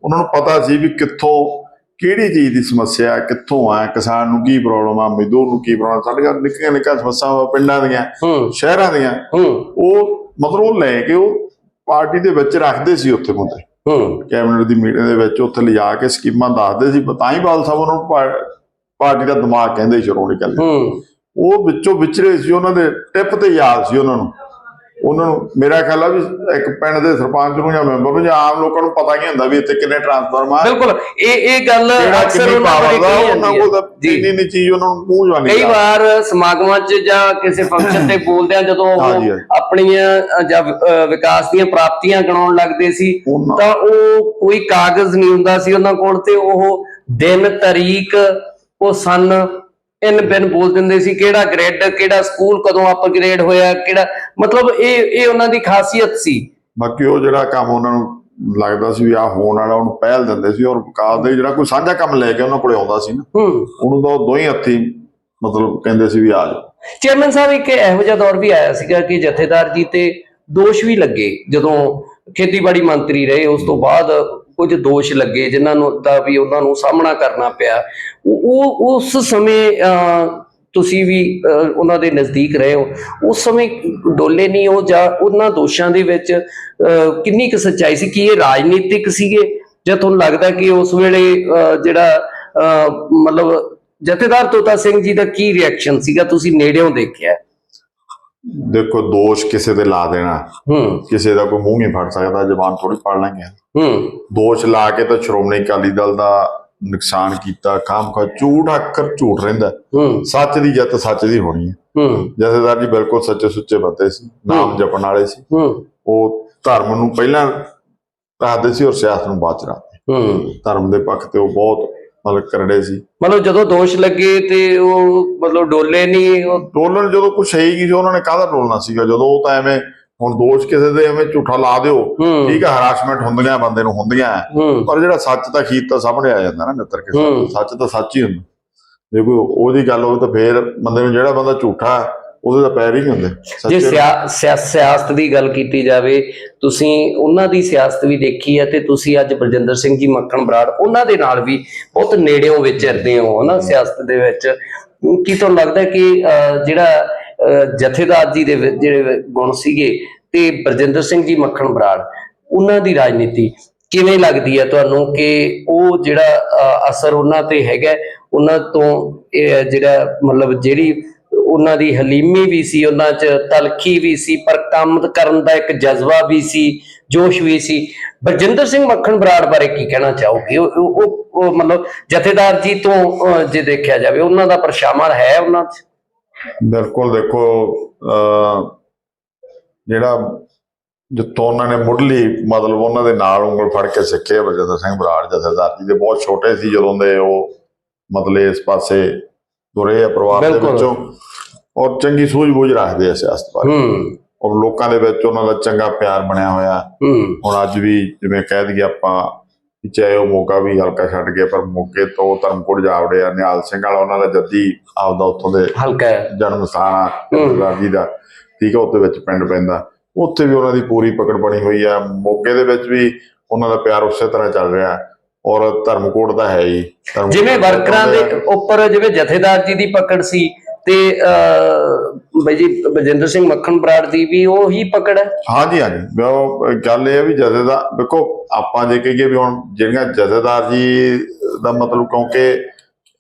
ਉਹਨਾਂ ਨੂੰ ਪਤਾ ਸੀ ਵੀ ਕਿੱਥੋਂ ਕਿਹੜੀ ਚੀਜ਼ ਦੀ ਸਮੱਸਿਆ ਹੈ, ਕਿੱਥੋਂ ਆ ਕਿਸਾਨ ਨੂੰ ਕੀ ਪ੍ਰੋਬਲਮ ਆ ਮਜ਼ਦੂਰ ਨੂੰ ਕੀ ਪ੍ਰੋਬਲਮ ਸਾਡੀਆਂ ਨਿੱਕੀਆਂ ਨਿੱਕੀਆਂ ਸਮੱਸਿਆਵਾਂ ਪਿੰਡਾਂ ਦੀਆਂ ਸ਼ਹਿਰਾਂ ਦੀਆਂ। ਉਹ ਮਤਲਬ ਉਹ ਲੈ ਕੇ ਉਹ ਪਾਰਟੀ ਦੇ ਵਿੱਚ ਰੱਖਦੇ ਸੀ ਉੱਥੇ ਮੁੱਦੇ ਹੂੰ। ਕੈਬਨਿਟ ਦੀ ਮੀਟਿੰਗ ਦੇ ਵਿੱਚ ਉੱਥੇ ਲਿਜਾ ਕੇ ਸਕੀਮਾਂ ਦੱਸਦੇ ਸੀ ਤਾਂ ਹੀ ਬਾਦਲ ਸਾਹਿਬ ਉਹਨਾਂ ਨੂੰ ਪਾਰਟੀ ਦਾ ਦਿਮਾਗ ਕਹਿੰਦੇ ਸੀ ਸ਼੍ਰੋਮਣੀ ਅਕਾਲੀ ਦਲ। ਹੂੰ। ਉਹ ਵਿੱਚੋਂ ਵਿਚਰੇ ਸੀ ਉਹਨਾਂ ਦੇ ਟਿਪ ਤੇ ਯਾਦ ਸੀ ਉਹਨਾਂ ਨੂੰ। ਉਹਨਾਂ ਨੂੰ ਮੇਰਾ ਖਿਆਲ ਆ ਵੀ ਇੱਕ ਪਿੰਡ ਦੇ ਸਰਪੰਚ ਨੂੰ ਜਾਂ ਮੈਂਬਰ ਨੂੰ ਜਾਂ ਆਮ ਲੋਕਾਂ ਨੂੰ ਪਤਾ ਹੀ ਹੁੰਦਾ ਵੀ ਇੱਥੇ ਕਿੰਨੇ ਟਰਾਂਸਫਾਰਮਰ ਆ। ਬਿਲਕੁਲ ਇਹ ਇਹ ਗੱਲ ਅਕਸਰ ਉਹਨਾਂ ਕੋਲ ਤਾਂ ਚੀਜ਼ ਨੂੰ ਮੂੰਹ ਕਈ ਵਾਰ ਸਮਾਗਮਾਂ 'ਚ ਜਾਂ ਕਿਸੇ ਫੰਕਸ਼ਨ ਤੇ ਬੋਲਦੇ ਆ ਜਦੋਂ ਉਹ। ਆਪਣੀਆਂ ਜਾਂ ਵਿਕਾਸ ਦੀਆਂ ਪ੍ਰਾਪਤੀਆਂ ਗਣਾਉਣ ਲੱਗਦੇ ਸੀ ਤਾਂ ਉਹ ਕੋਈ ਕਾਗਜ਼ ਨਹੀਂ ਹੁੰਦਾ ਸੀ ਉਹਨਾਂ ਕੋਲ ਤੇ ਉਹ ਦਿਨ ਤਰੀਕ ਉਹ ਸਨ ਇਨ ਬਿਨ ਬੋਲ ਦਿੰਦੇ ਸੀ ਕਿਹੜਾ ਗ੍ਰੇਡ ਕਿਹੜਾ ਸਕੂਲ ਕਦੋਂ ਅਪਗ੍ਰੇਡ ਹੋਇਆ ਕਿਹੜਾ ਮਤਲਬ ਇਹ ਇਹ ਉਹਨਾਂ ਦੀ ਖਾਸੀਅਤ ਸੀ। ਬਾਕੀ ਉਹ ਜਿਹੜਾ ਕੰਮ ਉਹਨਾਂ ਨੂੰ ਲੱਗਦਾ ਸੀ ਵੀ ਆ ਹੋਣ ਵਾਲਾ ਉਹਨੂੰ ਪਹਿਲ ਦਿੰਦੇ ਸੀ ਔਰ ਵਿਕਾਸ ਦੇ ਜਿਹੜਾ ਕੋਈ ਸਾਂਝਾ ਕੰਮ ਲੈ ਕੇ ਉਹਨਾਂ ਕੋਲੇ ਆਉਂਦਾ ਸੀ ਨਾ ਉਹਨੂੰ ਤਾਂ ਦੋਹੀਂ ਹੱਥੀ ਮਤਲਬ ਕਹਿੰਦੇ ਸੀ ਵੀ ਆ ਜਾਓ। ਚੇਅਰਮੈਨ ਸਾਹਿਬ ਇੱਕ ਇਹੋ ਜਿਹਾ ਦੌਰ ਵੀ ਆਇਆ ਸੀਗਾ ਕਿ ਜਥੇਦਾਰ ਜੀ ਤੇ ਦੋਸ਼ ਵੀ ਲੱਗੇ ਜਦੋਂ ਖੇਤੀਬਾੜੀ ਮੰਤਰੀ ਰਹੇ ਉਸ ਤੋਂ ਬਾਅਦ ਕੁਝ ਦੋਸ਼ ਲੱਗੇ ਜਿਨ੍ਹਾਂ ਨੂੰ ਦਾ ਵੀ ਉਹਨਾਂ ਨੂੰ ਸਾਹਮਣਾ ਕਰਨਾ ਪਿਆ। ਉਹ ਉਸ ਸਮੇਂ ਤੁਸੀਂ ਵੀ ਉਹਨਾਂ ਦੇ ਨਜ਼ਦੀਕ ਰਹੇ ਹੋ। ਉਸ ਸਮੇਂ ਡੋਲੇ ਨਹੀਂ ਉਹ ਜਾਂ ਉਹਨਾਂ ਦੋਸ਼ਾਂ ਦੇ ਵਿੱਚ ਕਿੰਨੀ ਕੁ ਸੱਚਾਈ ਸੀ? ਕੀ ਇਹ ਰਾਜਨੀਤਿਕ ਸੀਗੇ? ਜਾਂ ਤੁਹਾਨੂੰ ਲੱਗਦਾ ਕਿ ਉਸ ਵੇਲੇ ਜਿਹੜਾ ਮਤਲਬ ਜਥੇਦਾਰ ਤੋਤਾ ਸਿੰਘ ਜੀ ਦਾ ਕੀ ਰਿਐਕਸ਼ਨ ਸੀਗਾ? ਤੁਸੀਂ ਨੇੜਿਓਂ ਦੇਖਿਆ। ਦੇਖੋ ਦੋਸ਼ ਕਿਸੇ ਤੇ ਲਾ ਦੇਣਾ। ਹੂੰ। ਕਿਸੇ ਦਾ ਕੋਈ ਮੂੰਹ ਨਹੀਂ ਫੜ ਸਕਦਾ ਜ਼ਬਾਨ ਥੋੜੀ ਫੜ ਲਾਂਗੇ। ਹੂੰ। ਦੋਸ਼ ਲਾ ਕੇ ਤਾਂ ਸ਼੍ਰੋਮਣੀ ਅਕਾਲੀ ਦਲ ਦਾ ਨੁਕਸਾਨ ਕੀਤਾ ਖਾਮ ਖਾ ਝੂਠ ਅੱਖਰ ਝੂਠ ਰਹਿੰਦਾ ਸੱਚ ਦੀ ਜਿੱਤ ਸੱਚ ਦੀ ਹੋਣੀ ਹੈ। ਹੂੰ। ਜਥੇਦਾਰ ਜੀ ਬਿਲਕੁਲ ਸੱਚੇ ਸੁੱਚੇ ਬੰਦੇ ਸੀ ਨਾਮ ਜਪਣ ਵਾਲੇ ਸੀ। ਹੂੰ। ਉਹ ਧਰਮ ਨੂੰ ਪਹਿਲਾਂ ਰੱਖਦੇ ਸੀ ਔਰ ਸਿਆਸਤ ਨੂੰ ਬਾਅਦ ਚ ਰੱਖਦੇ ਹੂੰ। ਧਰਮ ਦੇ ਪੱਖ ਤੇ ਉਹ ਬਹੁਤ ਮਤਲਬ ਕਰੜੇ ਸੀ। ਮਤਲਬ ਜਦੋਂ ਦੋਸ਼ ਲੱਗੇ ਤੇ ਉਹ ਮਤਲਬ ਡੋਲੇ ਨਹੀਂ ਉਹ ਡੋਲਣ ਜਦੋਂ ਕੁਛ ਹੈ ਹੀ ਨਹੀਂ ਸੀ ਉਹਨਾਂ ਨੇ ਕਾਹਦਾ ਡੋਲਣਾ ਸੀਗਾ? ਜਦੋਂ ਉਹ ਤਾਂ ਐਵੇਂ ਹੁਣ ਦੋਸ਼ ਕਿਸੇ ਦੇ ਐਵੇਂ ਝੂਠਾ ਲਾ ਦਿਓ ਠੀਕ ਹੈ ਹਰਾਸਮੈਂਟ ਹੁੰਦੀਆਂ ਬੰਦੇ ਨੂੰ ਹੁੰਦੀਆਂ। ਪਰ ਜਿਹੜਾ ਸੱਚ ਤਾਂ ਖੀਤ ਤਾਂ ਸਾਹਮਣੇ ਆ ਜਾਂਦਾ ਨਾ ਨਿੱਤਰ ਕੇ ਹੂੰ। ਸੱਚ ਤਾਂ ਸੱਚ ਹੀ ਹੁੰਦਾ। ਜੇ ਕੋਈ ਉਹਦੀ ਗੱਲ ਹੋਵੇ ਤਾਂ ਫੇਰ ਬੰਦੇ ਨੂੰ ਜਿਹੜਾ ਬੰਦਾ ਝੂਠਾ ਉਹਦੇ ਤਾਂ ਪੈਰ ਹੀ ਨਹੀਂ ਹੁੰਦੇ। ਜੇ ਸਿਆਸਤ ਦੀ ਗੱਲ ਕੀਤੀ ਜਾਵੇ ਤੁਸੀਂ ਉਹਨਾਂ ਦੀ ਸਿਆਸਤ ਵੀ ਦੇਖੀ ਹੈ ਤੇ ਤੁਸੀਂ ਅੱਜ ਬਰਜਿੰਦਰ ਸਿੰਘ ਜੀ ਮੱਖਣ ਬਰਾੜ ਉਹਨਾਂ ਦੇ ਨਾਲ ਵੀ ਬਹੁਤ ਨੇੜਿਓਂ ਵਿਚਰਦੇ ਹੋ ਹਨਾ ਸਿਆਸਤ ਦੇ ਵਿੱਚ। ਕੀ ਤੁਹਾਨੂੰ ਲੱਗਦਾ ਕਿ ਜਿਹੜਾ ਜਥੇਦਾਰ ਜੀ ਦੇ ਜਿਹੜੇ ਗੁਣ ਸੀਗੇ ਤੇ ਬਰਜਿੰਦਰ ਸਿੰਘ ਜੀ ਮੱਖਣ ਬਰਾੜ ਉਹਨਾਂ ਦੀ ਰਾਜਨੀਤੀ ਕਿਵੇਂ ਲੱਗਦੀ ਹੈ ਤੁਹਾਨੂੰ ਕਿ ਉਹ ਜਿਹੜਾ ਅਸਰ ਉਹਨਾਂ ਤੇ ਹੈਗਾ ਉਹਨਾਂ ਤੋਂ ਇਹ ਜਿਹੜਾ ਮਤਲਬ ਜਿਹੜੀ ਉਹਨਾਂ ਦੀ ਹਲੀਮੀ ਵੀ ਸੀ ਉਹਨਾਂ 'ਚ ਤਲਖੀ ਵੀ ਸੀ ਪਰ ਕੰਮ ਕਰਨ ਦਾ ਇੱਕ ਜਜ਼ਬਾ ਵੀ ਸੀ ਜੋਸ਼ ਵੀ ਸੀ। ਬਰਜਿੰਦਰ ਸਿੰਘ ਮੱਖਣ ਬਰਾੜ ਬਾਰੇ ਕੀ ਕਹਿਣਾ ਚਾਹੋਗੇ? ਉਹ ਮਤਲਬ ਜਥੇਦਾਰ ਜੀ ਤੋਂ ਜੇ ਦੇਖਿਆ ਜਾਵੇ ਉਹਨਾਂ ਦਾ ਪਰਛਾਵਾਂ ਹੈ ਉਹਨਾਂ 'ਚ? ਬਿਲਕੁਲ ਦੇਖੋ ਜਿਹੜਾ ਜਿੱਥੋਂ ਉਹਨਾਂ ਨੇ ਮੁੱਢਲੀ ਮਤਲਬ ਉਹਨਾਂ ਦੇ ਨਾਲ ਉਂਗਲ ਫੜ ਕੇ ਸਿੱਖੇ ਬਰਜਿੰਦਰ ਸਿੰਘ ਬਰਾੜ ਜਥੇਦਾਰ ਜੀ ਦੇ ਬਹੁਤ ਛੋਟੇ ਸੀ ਜਦੋਂ ਦੇ ਉਹ ਮਤਲਬ ਇਸ ਪਾਸੇ ਤੁਰੇ ਆ ਪਰਿਵਾਰ ਦੇ। ਵਿੱਚੋਂ। ਔਰ ਚੰਗੀ ਸੂਝ-ਬੂਝ ਰੱਖਦੇ ਆ ਸਿਆਸਤ ਬਾਰੇ ਹੂੰ। ਔਰ ਲੋਕਾਂ ਦੇ ਵਿੱਚ ਉਹਨਾਂ ਦਾ ਚੰਗਾ ਪਿਆਰ ਬਣਿਆ ਹੋਇਆ। ਹੂੰ। ਹੁਣ ਅੱਜ ਵੀ ਜਿਵੇਂ ਕਹਿ ਦਈਏ ਆਪਾਂ ਚਾਹੇ ਉਹ ਮੌਕਾ ਵੀ ਹਲਕਾ ਛੱਡ ਗਏ ਪਰ ਮੌਕੇ ਤੋਂ ਧਰਮਪੁਰ ਜਾਵੜੇ ਆ ਨਿਹਾਲ ਸਿੰਘ ਵਾਲਾ ਉਹਨਾਂ ਦਾ ਜੱਦੀ ਆਪਦਾ ਉੱਥੋਂ ਦੇ ਹਲਕਾ ਹੈ। ਜਨਮ ਸਥਾਨ ਆ ਜੀ ਦਾ। ਠੀਕ ਆ ਉੱਥੇ ਵਿੱਚ ਪਿੰਡ ਪੈਂਦਾ। ਉੱਥੇ ਵੀ ਉਹਨਾਂ ਦੀ ਪੂਰੀ ਪਕੜ ਬਣੀ ਹੋਈ ਆ। ਮੌਕੇ ਦੇ ਵਿੱਚ ਵੀ ਉਹਨਾਂ ਦਾ ਪਿਆਰ ਉਸੇ ਤਰ੍ਹਾਂ ਚੱਲ ਰਿਹਾ। ਔਰ ਧਰਮਕੋਟ ਦਾ ਹੈ ਹੀ। ਧਰਮਕੋਟ ਜਿਵੇਂ ਵਰਕਰਾਂ ਦੇ ਉੱਪਰ ਜਿਵੇਂ ਜਥੇਦਾਰ ਜੀ ਦੀ ਪਕੜ ਸੀ ਤੇ ਬਈ ਜੀ ਬਰਜਿੰਦਰ ਸਿੰਘ ਮੱਖਣ ਬਰਾੜ ਦੀ ਵੀ ਉਹ ਹੀ ਪਕੜ ਹੈ? ਹਾਂਜੀ ਹਾਂਜੀ। ਉਹ ਗੱਲ ਇਹ ਆ ਵੀ ਜਥੇਦਾਰ, ਦੇਖੋ, ਆਪਾਂ ਜੇ ਕਹੀਏ ਵੀ ਹੁਣ ਜਿਹੜੀਆਂ ਜਥੇਦਾਰ ਜੀ ਦਾ ਮਤਲਬ ਕਿਉਂਕਿ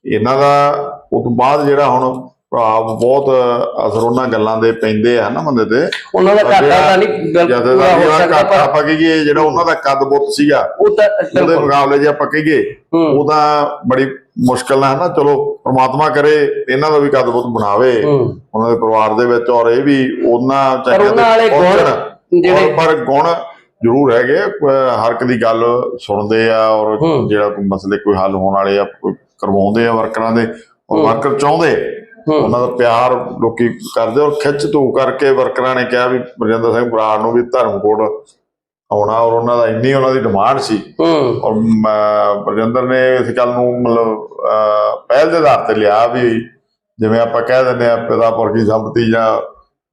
ਇਹਨਾਂ ਦਾ ਉਸ ਤੋਂ ਬਾਅਦ ਜਿਹੜਾ ਹੁਣ ਭਰਾ ਬਹੁਤ ਅਸਰ ਉਹਨਾਂ ਗੱਲਾਂ ਦੇ ਪੈਂਦੇ ਆ ਨਾ ਬੰਦੇ ਤੇ। ਉਹਨਾਂ ਦਾ ਘਾਟਾ ਤਾਂ ਨਹੀਂ ਬਿਲਕੁਲ ਹੋ ਸਕਦਾ ਪਰ ਆਪਾਂ ਕਹੀਏ ਜਿਹੜਾ ਉਹਨਾਂ ਦਾ ਕੱਦ ਬੁੱਤ ਸੀਗਾ ਉਹ ਤਾਂ ਉਹਦੇ ਮੁਕਾਬਲੇ ਜੇ ਆਪਾਂ ਕਹੀਏ ਉਹ ਤਾਂ ਬੜੀ ਮੁਸ਼ਕਲ ਨਾਲ ਹੈ ਨਾ ਚਲੋ ਪ੍ਰਮਾਤਮਾ ਕਰੇ ਇਹਨਾਂ ਦਾ ਵੀ ਕੱਦ ਬੁੱਤ ਬਣਾਵੇ। ਉਹਨਾਂ ਦੇ ਪਰਿਵਾਰ ਦੇ ਵਿੱਚ ਔਰ ਇਹ ਵੀ ਉਹਨਾਂ ਉਹਨਾਂ ਵਾਲੇ ਗੁਣ ਜਿਹੜੇ ਪਰ ਗੁਣ ਜ਼ਰੂਰ ਹੈਗੇ ਹਰ ਇੱਕ ਦੀ ਗੱਲ ਸੁਣਦੇ ਆ ਔਰ। ਜਿਹੜਾ ਕੋਈ ਮਸਲੇ ਕੋਈ ਹੱਲ ਹੋਣ ਵਾਲੇ ਆ ਕਰਵਾਉਂਦੇ ਆ ਵਰਕਰਾਂ ਦੇ ਔਰ। ਵਰਕਰ ਚਾਹੁੰਦੇ ਉਹਨਾਂ ਦਾ ਪਿਆਰ ਲੋਕੀ ਕਰਦੇ ਔਰ ਖਿੱਚ ਧੂ ਕਰਕੇ ਵਰਕਰਾਂ ਨੇ ਕਿਹਾ ਵੀ ਬਰਜਿੰਦਰ ਸਿੰਘ ਬਰਾੜ ਨੂੰ ਵੀ ਧਰਮਕੋਟ ਆਉਣਾ ਔਰ ਉਹਨਾਂ ਦਾ ਇੰਨੀ ਉਹਨਾਂ ਦੀ ਡਿਮਾਂਡ ਸੀ। ਔਰ ਬਰਜਿੰਦਰ ਨੇ ਇਸ ਗੱਲ ਨੂੰ ਮਤਲਬ ਪਹਿਲ ਦੇ ਆਧਾਰ ਤੇ ਲਿਆ ਵੀ ਜਿਵੇਂ ਆਪਾਂ ਕਹਿ ਦਿੰਦੇ ਆ ਪਿਤਾ ਪੁਰਖੀ ਸੰਪਤੀ ਜਾਂ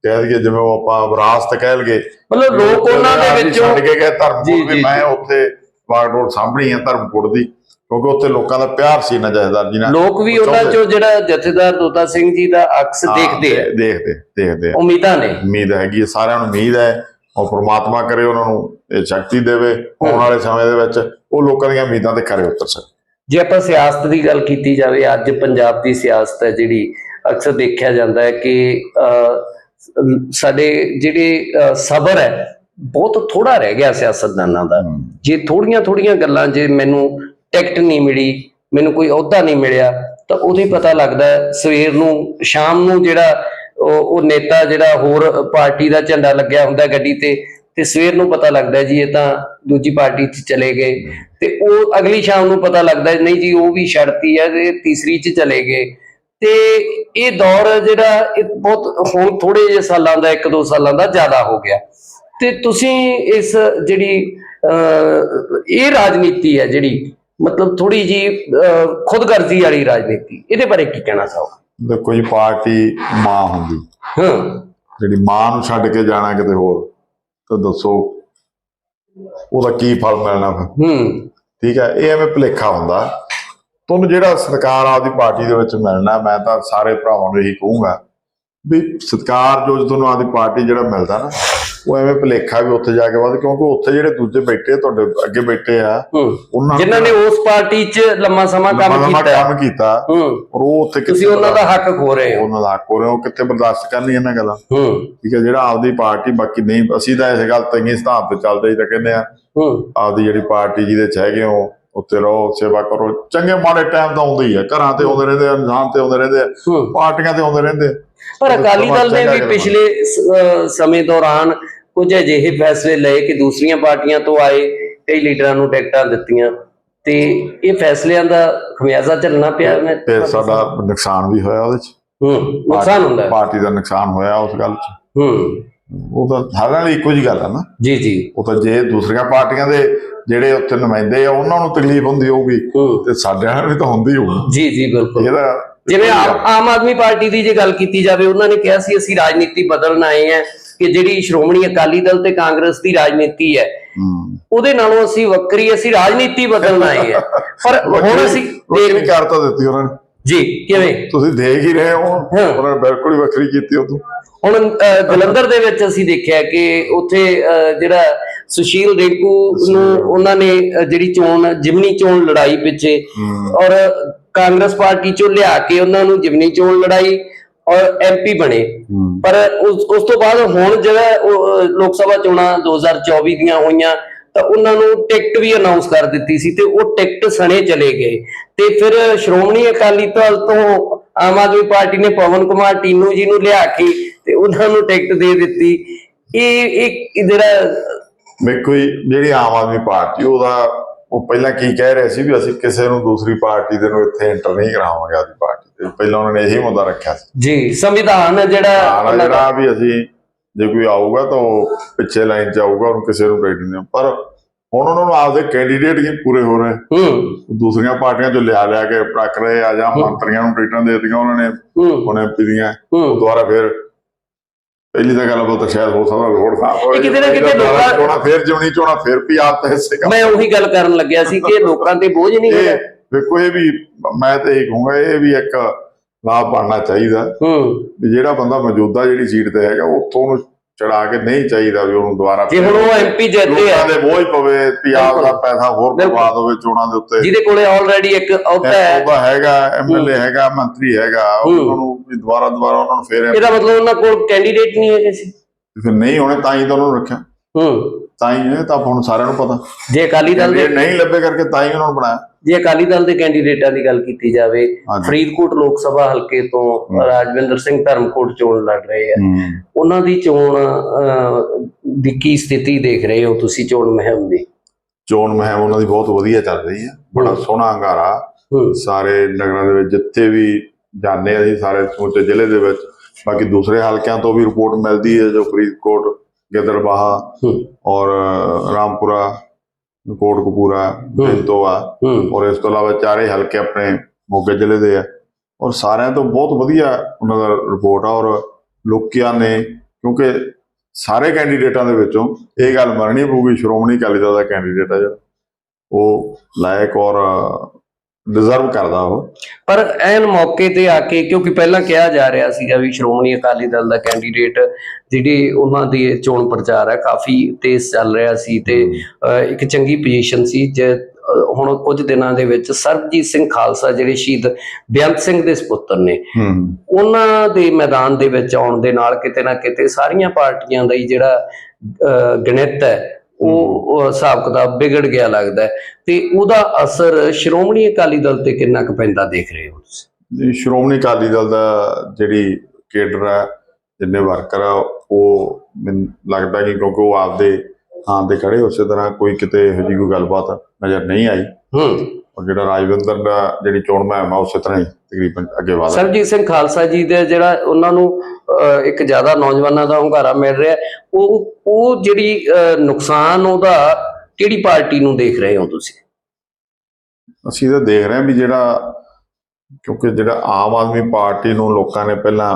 ਕਹਿ ਦਈਏ ਜਿਵੇਂ ਉਹ ਆਪਾਂ ਵਿਰਾਸਤ ਕਹਿ ਲਈਏ। ਮਤਲਬ ਲੋਕ ਉਹਨਾਂ ਦੇ ਵਿੱਚੋਂ ਛੱਡ ਕੇ ਗਏ ਧਰਮਕੋਟ ਵੀ ਮੈਂ ਉੱਥੇ ਬਾਗਡੋਰ ਸਾਂਭਣੀ ਆ ਧਰਮਕੋਟ ਦੀ। ਕਿਉਂਕਿ ਉੱਥੇ ਲੋਕਾਂ ਦਾ ਪਿਆਰ ਸੀ ਨਾ ਜਥੇਦਾਰ ਜੀ ਨਾਲ। ਲੋਕ ਵੀ ਉਹਨਾਂ ਚੋਂ ਜਿਹੜਾ ਜਥੇਦਾਰ ਤੋਤਾ ਸਿੰਘ ਜੀ ਦਾ ਅਕਸ ਦੇਖਦੇ ਆ। ਦੇਖਦੇ ਦੇਖਦੇ ਉਮੀਦਾਂ ਨੇ। ਉਮੀਦ ਹੈਗੀ ਸਾਰਿਆਂ ਨੂੰ ਉਮੀਦ ਹੈ ਔਰ ਪ੍ਰਮਾਤਮਾ ਕਰੇ ਉਹਨਾਂ ਨੂੰ ਇਹ ਸ਼ਕਤੀ ਦੇਵੇ ਆਉਣ ਵਾਲੇ ਸਮੇਂ ਦੇ ਵਿੱਚ ਉਹ ਲੋਕਾਂ ਦੀਆਂ ਉਮੀਦਾਂ ਤੇ ਖਰੇ ਉਤਰ ਸਕਣ। ਜੇ ਆਪਾਂ ਸਿਆਸਤ ਦੀ ਗੱਲ ਕੀਤੀ ਜਾਵੇ ਅੱਜ ਪੰਜਾਬ ਦੀ ਸਿਆਸਤ ਹੈ ਜਿਹੜੀ ਅਕਸਰ ਦੇਖਿਆ ਜਾਂਦਾ ਹੈ ਕਿ ਸਾਡੇ ਜਿਹੜੇ ਸਬਰ ਹੈ ਬਹੁਤ ਥੋੜਾ ਰਹਿ ਗਿਆ ਸਿਆਸਤਦਾਨਾਂ ਦਾ। ਜੇ ਥੋੜੀਆਂ ਥੋੜੀਆਂ ਗੱਲਾਂ ਜੇ ਮੈਨੂੰ ਟਿਕਟ ਨਹੀਂ ਮਿਲੀ ਮੈਨੂੰ ਕੋਈ ਅਹੁਦਾ ਨਹੀਂ ਮਿਲਿਆ ਤਾਂ ਉਹਦੇ ਪਤਾ ਲੱਗਦਾ ਸਵੇਰ ਨੂੰ ਸ਼ਾਮ ਨੂੰ ਜਿਹੜਾ ਉਹ ਨੇਤਾ ਜਿਹੜਾ ਹੋਰ ਪਾਰਟੀ ਦਾ ਝੰਡਾ ਲੱਗਿਆ ਹੁੰਦਾ ਗੱਡੀ ਤੇ ਤੇ ਸਵੇਰ ਨੂੰ ਪਤਾ ਲੱਗਦਾ ਜੀ ਇਹ ਤਾਂ ਦੂਜੀ ਪਾਰਟੀ 'ਚ ਚਲੇ ਗਏ। ਤੇ ਉਹ ਅਗਲੀ ਸ਼ਾਮ ਨੂੰ ਪਤਾ ਲੱਗਦਾ ਨਹੀਂ ਜੀ ਉਹ ਵੀ ਛੱਡਤੀ ਹੈ ਤੇ ਤੀਸਰੀ 'ਚ ਚਲੇ ਗਏ। ਤੇ ਇਹ ਦੌਰ ਜਿਹੜਾ ਇਹ ਬਹੁਤ ਹੁਣ ਥੋੜੇ ਜਿਹੇ ਸਾਲਾਂ ਦਾ ਇੱਕ ਦੋ ਸਾਲਾਂ ਦਾ ਜ਼ਿਆਦਾ ਹੋ ਗਿਆ। ਤੇ ਤੁਸੀਂ ਇਸ ਜਿਹੜੀ ਅਹ, ਇਹ ਰਾਜਨੀਤੀ ਹੈ ਜਿਹੜੀ ਮਤਲਬ ਥੋੜੀ ਜੀ ਖੁਦਗਰਜ਼ੀ ਵਾਲੀ ਰਾਜਨੀਤੀ। ਇਹਦੇ ਬਾਰੇ ਕੀ ਕਹਿਣਾ ਚਾਹੋਗੇ? ਦੇਖੋ ਜੀ ਪਾਰਟੀ ਮਾਂ ਹੁੰਦੀ। ਹਾਂ। ਜਿਹੜੀ ਮਾਂ ਨੂੰ ਛੱਡ ਕੇ ਜਾਣਾ ਕਿਤੇ ਹੋਰ ਤਾਂ ਦੱਸੋ ਉਹਦਾ ਕੀ ਫਲ ਮਿਲਣਾ ਫਿਰ? ਹੂੰ। ਠੀਕ ਹੈ ਇਹ ਐਵੇਂ ਭੁਲੇਖਾ ਹੁੰਦਾ। ਤੁਹਾਨੂੰ ਜਿਹੜਾ ਸਤਿਕਾਰ ਆਪਦੀ ਪਾਰਟੀ ਦੇ ਵਿੱਚ ਮਿਲਣਾ ਮੈਂ ਤਾਂ ਸਾਰੇ ਭਰਾਵਾਂ ਨੂੰ ਇਹੀ ਕਹੂੰਗਾ ਵੀ ਸਤਿਕਾਰ ਜੋ ਤੁਹਾਨੂੰ ਆਪਦੀ ਪਾਰਟੀ ਜਿਹੜਾ ਮਿਲਦਾ ਨਾ ਉਹ ਐਵੇਂ ਭੁਲੇਖਾ ਵੀ ਉੱਥੇ ਜਾ ਕੇ ਬਾਅਦ ਕਿਉਂਕਿ ਉੱਥੇ ਜਿਹੜੇ ਦੂਜੇ ਬੈਠੇ ਤੁਹਾਡੇ ਅੱਗੇ ਬੈਠੇ ਆ ਹੂੰ। ਉਹਨਾਂ ਜਿਨ੍ਹਾਂ ਨੇ ਉਸ ਪਾਰਟੀ 'ਚ ਲੰਮਾ ਸਮਾਂ ਕੰਮ ਕੀਤਾ। ਕੰਮ ਕੀਤਾ ਹੂੰ। ਔਰ ਉਹ ਉੱਥੇ ਤੁਸੀਂ ਉਹਨਾਂ ਦਾ ਹੱਕ ਖੋ ਰਹੇ ਹੋ। ਉਹਨਾਂ ਦਾ ਹੱਕ ਹੋ ਰਿਹਾ ਉਹ ਕਿੱਥੇ ਬਰਦਾਸ਼ਤ ਕਰਨੀ ਇਹਨਾਂ ਗੱਲਾਂ? ਹੂੰ। ਠੀਕ ਹੈ ਜਿਹੜਾ ਆਪਦੀ ਪਾਰਟੀ ਬਾਕੀ ਨਹੀਂ ਅਸੀਂ ਤਾਂ ਇਸ ਗੱਲ ਤੇ ਹੀ ਸਿਧਾਂਤ ਤੇ ਚੱਲਦੇ ਹੀ ਤਾਂ ਕਹਿੰਦੇ ਆ ਹੂੰ। ਆਪਦੀ ਜਿਹੜੀ ਪਾਰਟੀ ਜਿਹਦੇ ਚ ਹੈਗੇ ਹੋ ਉੱਤੇ ਰਹੋ ਸੇਵਾ ਕਰੋ। ਚੰਗੇ ਮਾੜੇ ਟਾਈਮ ਤਾਂ ਆਉਂਦੇ ਹੀ ਆ ਘਰਾਂ ਤੇ ਆਉਂਦੇ ਰਹਿੰਦੇ ਆ ਇਨਸਾਨ ਤੇ ਆਉਂਦੇ ਰਹਿੰਦੇ ਆ ਹੂੰ। ਪਾਰਟੀਆਂ ਤੇ ਆਉਂਦੇ ਰਹਿੰਦੇ ਪਰ ਅਕਾਲੀ ਦਲ ਨੇ ਵੀ। ਪਿਛਲੇ ਸਮੇਂ ਦੌਰਾਨ ਕੁਝ ਅਜਿਹੇ ਫੈਸਲੇ ਲਏ ਕਿ ਦੂਸਰੀਆਂ ਪਾਰਟੀਆਂ ਤੋਂ ਆਏ ਕਈ ਲੀਡਰਾਂ ਨੂੰ ਟਿਕਟਾਂ ਦਿੱਤੀਆਂ। ਤੇ ਇਹ ਫੈਸਲਿਆਂ ਦਾ ਖਮਿਆਜ਼ਾ ਝੱਲਣਾ ਪਿਆ ਮੈਂ ਤੇ ਸਾਡਾ ਨੁਕਸਾਨ ਵੀ ਹੋਇਆ ਉਹਦੇ ਚ। ਹੂੰ ਨੁਕਸਾਨ ਹੁੰਦਾ। ਹੈ। ਪਾਰਟੀ ਦਾ ਨੁਕਸਾਨ ਹੋਇਆ ਉਸ ਗੱਲ ਚ। ਹੂੰ। ਉਹ ਤਾਂ ਸਾਰਿਆਂ ਲਈ ਇੱਕੋ ਜੀ ਗੱਲ ਆ ਨਾ। ਜੀ ਜੀ। ਉਹ ਤਾਂ ਜੇ ਦੂਸਰੀਆਂ ਪਾਰਟੀਆਂ ਦੇ ਜਿਹੜੇ ਉੱਥੇ ਨੁਮਾਇੰਦੇ ਆ ਉਹਨਾਂ ਨੂੰ ਤਕਲੀਫ ਹੁੰਦੀ ਹੋਊਗੀ ਤੇ ਸਾਡੇ ਨਾਲ ਵੀ ਤਾਂ ਹੁੰਦੀ ਹੋਊਗੀ। ਜੀ ਜੀ ਬਿਲਕੁਲ। ਇਹਦਾ ਜਿਵੇਂ ਆਮ ਆਦਮੀ ਪਾਰਟੀ ਦੀ ਜੇ ਗੱਲ ਕੀਤੀ ਜਾਵੇ ਉਹਨਾਂ ਨੇ ਕਿਹਾ ਸੀ ਅਸੀਂ ਰਾਜਨੀਤੀ ਬਦਲਣ ਆਏ ਹਾਂ। ਕਿ ਜਿਹੜੀ ਸ਼੍ਰੋਮਣੀ ਅਕਾਲੀ ਦਲ ਤੇ ਕਾਂਗਰਸ ਦੀ ਰਾਜਨੀਤੀ ਹੈ ਉਹਦੇ ਨਾਲੋਂ ਅਸੀਂ ਵੱਖਰੀ ਅਸੀਂ ਰਾਜਨੀਤੀ ਬਦਲਣ ਆਏ ਹਾਂ। ਪਰ ਹੁਣ ਅਸੀਂ ਦੇਖ ਵੀ ਕਰ ਤਾਂ ਦਿੱਤੀ ਉਹਨਾਂ ਨੇ। ਜੀ ਕਿਵੇਂ? ਤੁਸੀਂ ਦੇਖ ਹੀ ਰਹੇ ਹੋ। ਉਹਨਾਂ ਨੇ ਬਿਲਕੁਲ ਹੀ ਵੱਖਰੀ ਕੀਤੀ ਉਦੋਂ ਹੁਣ ਜਲੰਧਰ ਦੇ ਵਿੱਚ ਅਸੀਂ ਦੇਖਿਆ ਕਿ ਉੱਥੇ ਜਿਹੜਾ ਸੁਸ਼ੀਲ ਰਿੰਕੂ ਨੂੰ ਉਹਨਾਂ ਨੇ ਜਿਹੜੀ ਚੋਣ ਜਿਮਨੀ ਚੋਣ ਲੜਾਈ ਪਿੱਛੇ ਔਰ ਕਾਂਗਰਸ ਪਾਰਟੀ ਚੋਂ ਲਿਆ ਕੇ ਉਹਨਾਂ ਨੂੰ ਜਿਮਨੀ ਚੋਣ ਲੜਾਈ ਔਰ ਐਮਪੀ ਬਣੇ। ਪਰ ਉਸ ਉਸ ਤੋਂ ਬਾਅਦ ਹੁਣ ਜਿਹੜਾ ਲੋਕ ਸਭਾ ਚੋਣਾਂ 2024 ਦੀਆਂ ਹੋਈਆਂ, ਤਾਂ ਉਹਨਾਂ ਨੂੰ ਟਿਕਟ ਵੀ ਅਨਾਉਂਸ ਕਰ ਦਿੱਤੀ ਸੀ ਤੇ ਉਹ ਟਿਕਟ ਸਣੇ ਚਲੇ ਗਏ। ਤੇ ਫਿਰ ਸ਼੍ਰੋਮਣੀ ਅਕਾਲੀ ਦਲ ਤੋਂ ਆਮ ਆਦਮੀ ਪਾਰਟੀ ਨੇ ਪਵਨ ਕੁਮਾਰ ਟੀਨੂ ਜੀ ਨੂੰ ਲਿਆ ਕੇ ਤੇ ਉਹਨਾਂ ਨੂੰ ਟਿਕਟ ਦੇ ਦਿੱਤੀ। ਇਹ ਇਹ ਜਿਹੜਾ ਵੇਖੋ ਜੀ, ਜਿਹੜੀ ਆਮ ਆਦਮੀ ਪਾਰਟੀ, ਉਹਦਾ ਉਹ ਪਹਿਲਾਂ ਕੀ ਕਹਿ ਰਹੇ ਸੀ ਵੀ ਅਸੀਂ ਕਿਸੇ ਨੂੰ ਦੂਸਰੀ ਪਾਰਟੀ ਦੇ ਨੂੰ ਇੱਥੇ ਐਂਟਰ ਨਹੀਂ ਕਰਾਵਾਂਗੇ ਆਦੀ ਪਾਰਟੀ ਤੇ। ਪਹਿਲਾਂ ਉਹਨਾਂ ਨੇ ਇਹੀ ਮੁੱਦਾ ਰੱਖਿਆ ਸੀ। ਜੀ ਸੰਵਿਧਾਨ ਜਿਹੜਾ ਜਿਹੜਾ ਵੀ ਅਸੀਂ ਜੇ ਕੋਈ ਆਊਗਾ ਤਾਂ ਉਹ ਪਿੱਛੇ ਲਾਈਨ 'ਚ ਆਊਗਾ ਉਹਨੂੰ ਕਿਸੇ ਨੂੰ ਟਿਕਟ ਨਹੀਂ ਪਰ ਹੁਣ ਉਹਨਾਂ ਨੂੰ ਆਪਦੇ ਕੈਂਡੀਡੇਟ ਹੀ ਪੂਰੇ ਹੋ ਰਹੇ। ਹੂੰ। ਉਹ ਦੂਸਰੀਆਂ ਪਾਰਟੀਆਂ 'ਚੋਂ ਲਿਆ ਲਿਆ ਕੇ ਰੱਖ ਰਹੇ ਆ ਜਾਂ ਮੰਤਰੀਆਂ ਨੂੰ ਟਿਕਟਾਂ ਦੇ ਦਿੱਤੀਆਂ ਉਹਨਾਂ ਨੇ ਹੁਣ ਐਮਪੀ ਦੀਆਂ। ਹੂੰ। ਦੁਬਾਰਾ ਫਿਰ ਪਹਿਲੀ ਤਾਂ ਗੱਲ ਉਹ ਤਾਂ ਸ਼ਾਇਦ ਹੋ ਸਕਦਾ ਸਾਫ਼ ਹੋਏ ਇਹ ਕਿਤੇ ਨਾ ਕਿਤੇ ਲੋਕਾਂ- ਚੋਣਾ ਫਿਰ ਜਿਉਣੀ ਚੋਣਾ ਫਿਰ ਵੀ ਆਪ ਤਾਂ ਕੰਮ ਮੈਂ ਉਹੀ ਗੱਲ ਕਰਨ ਲੱਗਿਆ ਸੀ ਕਿ ਲੋਕਾਂ ਤੇ ਬੋਝ ਨਹੀਂ ਇਹ ਵੇਖੋ ਇਹ ਵੀ ਮੈਂ ਤਾਂ ਇਹ ਕਹੂੰਗਾ ਇਹ ਵੀ ਇੱਕ ਲਾਭ ਬਣਨਾ ਚਾਹੀਦਾ। ਹੂੰ। ਜਿਹੜਾ ਬੰਦਾ ਮੌਜੂਦਾ ਜਿਹੜੀ ਸੀਟ ਤੇ ਹੈਗਾ ਉੱਥੋਂ ਉਹਨੂੰ ਚੜਾ ਕੇ ਨਹੀਂ ਚਾਹੀਦਾ ਵੀ ਉਹਨੂੰ ਦੁਬਾਰਾ ਜੇ ਹੁਣ ਉਹ ਐਮਪੀ ਜਿੱਤੇ ਆ। ਦੇ ਬੋਝ ਪਵੇ ਆਪ ਦਾ। ਪੈਸਾ ਹੋਰ। ਬਰਬਾਦ ਹੋਵੇ ਚੋਣਾਂ ਦੇ ਉੱਤੇ। ਜਿਹਦੇ ਕੋਲੇ ਆਲਰੇਡੀ ਇੱਕ ਅਹੁਦਾ ਹੈ। ਉਹਦਾ ਹੈਗਾ ਐਮਐਲਏ ਹੈਗਾ ਮੰਤਰੀ ਹੈਗਾ। ਉਹਨਾਂ ਵੀ ਦੁਬਾਰਾ ਦੁਬਾਰਾ ਉਹਨਾਂ ਨੂੰ ਫੇਰ ਇਹਦਾ ਮਤਲਬ ਉਹਨਾਂ ਕੋਲ ਕੈਂਡੀਡੇਟ ਨਹੀਂ ਹੈਗੇ ਸੀ। ਫਿਰ ਨਹੀਂ ਹੋਣੇ ਤਾਂ ਹੀ ਤਾਂ ਉਹਨੂੰ ਰੱਖਿਆ। ਹੂੰ। ਤਾਂ ਹੀ ਇਹ ਤਾਂ ਹੁਣ ਸਾਰਿਆਂ ਨੂੰ ਪਤਾ। ਜੇ ਅਕਾਲੀ ਦਲ ਦੇ ਜੇ ਨਹੀਂ ਲੱਭੇ ਕਰਕੇ ਤਾਂ ਹੀ ਉਹਨਾਂ ਨੂੰ ਬਣਾਇਆ। ਜੇ ਅਕਾਲੀ ਦਲ ਦੇ ਕੈਂਡੀਡੇਟਾਂ ਦੀ ਗੱਲ ਕੀਤੀ ਜਾਵੇ। ਫਰੀਦਕੋਟ ਲੋਕ ਸਭਾ ਹਲਕੇ ਤੋਂ। ਰਾਜਵਿੰਦਰ ਸਿੰਘ ਧਰਮਕੋਟ ਚੋਣ ਲੜ ਰਹੇ ਆ। ਉਹਨਾਂ ਦੀ ਚੋਣ ਦੀ ਕੀ ਸਥਿਤੀ ਦੇਖ ਰਹੇ ਹੋ ਤੁਸੀਂ ਚੋਣ ਮੁਹਿੰਮ ਦੀ? ਚੋਣ ਮੁਹਿੰਮ ਉਹਨਾਂ ਦੀ ਬਹੁਤ ਵਧੀਆ ਚੱਲ ਰਹੀ ਹੈ। ਬੜਾ। ਸੋਹਣਾ ਹੰਗਾਰਾ। ਸਾਰੇ ਨਗਰਾਂ ਦੇ ਵਿੱਚ ਜਿੱਥੇ ਵੀ ਜਾਂਦੇ ਆ ਅਸੀਂ ਸਾਰੇ ਸਮੁੱਚੇ ਜ਼ਿਲ੍ਹੇ ਦੇ ਵਿੱਚ। ਬਾਕੀ ਦੂਸਰੇ ਹਲਕਿਆਂ ਤੋਂ ਵੀ ਰਿਪੋਰਟ ਮਿਲਦੀ ਹੈ ਜੋ ਫਰੀਦਕੋਟ ਹੂੰ। ਔਰ ਰਾਮਪੁਰਾ ਕੋਟਕਪੂਰਾ ਜੈਤੋਆ ਔਰ ਇਸ ਤੋਂ ਇਲਾਵਾ ਚਾਰੇ ਹਲਕੇ ਆਪਣੇ ਮੋਗੇ ਜ਼ਿਲ੍ਹੇ ਦੇ ਆ। ਔਰ ਸਾਰਿਆਂ ਤੋਂ ਬਹੁਤ ਵਧੀਆ ਉਹਨਾਂ ਦਾ ਰਿਪੋਰਟ ਆ ਔਰ ਲੋਕਾਂ ਨੇ ਕਿਉਂਕਿ ਸਾਰੇ ਕੈਂਡੀਡੇਟਾਂ ਦੇ ਵਿੱਚੋਂ ਇਹ ਗੱਲ ਮੰਨਣੀ ਪਊਗੀ ਸ਼੍ਰੋਮਣੀ ਅਕਾਲੀ ਦਲ ਦਾ ਕੈਂਡੀਡੇਟ ਆ ਜਿਹੜਾ। ਉਹ ਲਾਇਕ ਔਰ ਡਿਜ਼ਰਵ ਕਰਦਾ ਉਹ। ਪਰ ਐਨ ਮੌਕੇ ਤੇ ਆ ਕੇ ਕਿਉਂਕਿ ਪਹਿਲਾਂ ਕਿਹਾ ਜਾ ਰਿਹਾ ਸੀਗਾ ਵੀ ਸ਼੍ਰੋਮਣੀ ਅਕਾਲੀ ਦਲ ਦਾ ਕੈਂਡੀਡੇਟ ਜਿਹੜੀ ਉਹਨਾਂ ਦੀ ਚੋਣ ਪ੍ਰਚਾਰ ਹੈ ਕਾਫੀ ਤੇਜ਼ ਚੱਲ ਰਿਹਾ ਸੀ ਤੇ ਇੱਕ ਚੰਗੀ ਪੋਜੀਸ਼ਨ ਸੀ ਜੇ ਹੁਣ ਕੁਝ ਦਿਨਾਂ ਦੇ ਵਿੱਚ ਸਰਬਜੀਤ ਸਿੰਘ ਖਾਲਸਾ ਜਿਹੜੇ ਸ਼ਹੀਦ ਬੇਅੰਤ ਸਿੰਘ ਦੇ ਸੁਪੁੱਤਰ ਨੇ ਉਹਨਾਂ ਦੇ ਮੈਦਾਨ ਦੇ ਵਿੱਚ ਆਉਣ ਦੇ ਨਾਲ ਕਿਤੇ ਨਾ ਕਿਤੇ ਸਾਰੀਆਂ ਪਾਰਟੀਆਂ ਦਾ ਹੀ ਜਿਹੜਾ ਗਣਿਤ ਹੈ ਉਹ ਹਿਸਾਬ ਕਿਤਾਬ ਵਿਗੜ ਗਿਆ ਲੱਗਦਾ ਤੇ ਉਹਦਾ ਅਸਰ ਸ਼੍ਰੋਮਣੀ ਅਕਾਲੀ ਦਲ ਤੇ ਕਿੰਨਾ ਕੁ ਪੈਂਦਾ ਦੇਖ ਰਹੇ ਹੋ ਤੁਸੀਂ? ਸ਼੍ਰੋਮਣੀ ਅਕਾਲੀ ਦਲ ਦਾ ਜਿਹੜੀ ਕੇਡਰ ਹੈ ਜਿੰਨੇ ਵਰਕਰ ਆ ਉਹ ਮੈਨੂੰ ਲੱਗਦਾ ਕਿ ਕਿਉਂਕਿ ਉਹ ਆਪਦੇ ਥਾਂ ਤੇ ਖੜੇ ਉਸੇ ਤਰ੍ਹਾਂ ਕੋਈ ਕਿਤੇ ਇਹੋ ਜਿਹੀ ਕੋਈ ਗੱਲਬਾਤ ਨਜ਼ਰ ਨਹੀਂ ਆਈ। ਹੂੰ। ਜਿਹੜਾ ਰਾਜਵਿੰਦਰ ਦਾ ਜਿਹੜੀ ਚੋਣ ਮੁਹਿੰਮ ਆ ਉਸੇ ਤਰ੍ਹਾਂ ਹੀ। ਤਕਰੀਬਨ ਅੱਗੇ ਵਧ ਰਹੀ ਸਰਬਜੀਤ ਸਿੰਘ ਖਾਲਸਾ ਜੀ ਦੇ ਜਿਹੜਾ ਉਹਨਾਂ ਨੂੰ ਇੱਕ ਜ਼ਿਆਦਾ ਨੌਜਵਾਨਾਂ ਦਾ ਹੁੰਗਾਰਾ ਮਿਲ ਰਿਹਾ ਉਹ ਉਹ ਜਿਹੜੀ ਨੁਕਸਾਨ ਉਹਦਾ ਕਿਹੜੀ ਪਾਰਟੀ ਨੂੰ ਦੇਖ ਰਹੇ ਹੋ ਤੁਸੀਂ? ਅਸੀਂ ਤਾਂ ਦੇਖ ਰਹੇ ਹਾਂ ਵੀ ਜਿਹੜਾ ਕਿਉਂਕਿ ਜਿਹੜਾ ਆਮ ਆਦਮੀ ਪਾਰਟੀ ਨੂੰ ਲੋਕਾਂ ਨੇ ਪਹਿਲਾਂ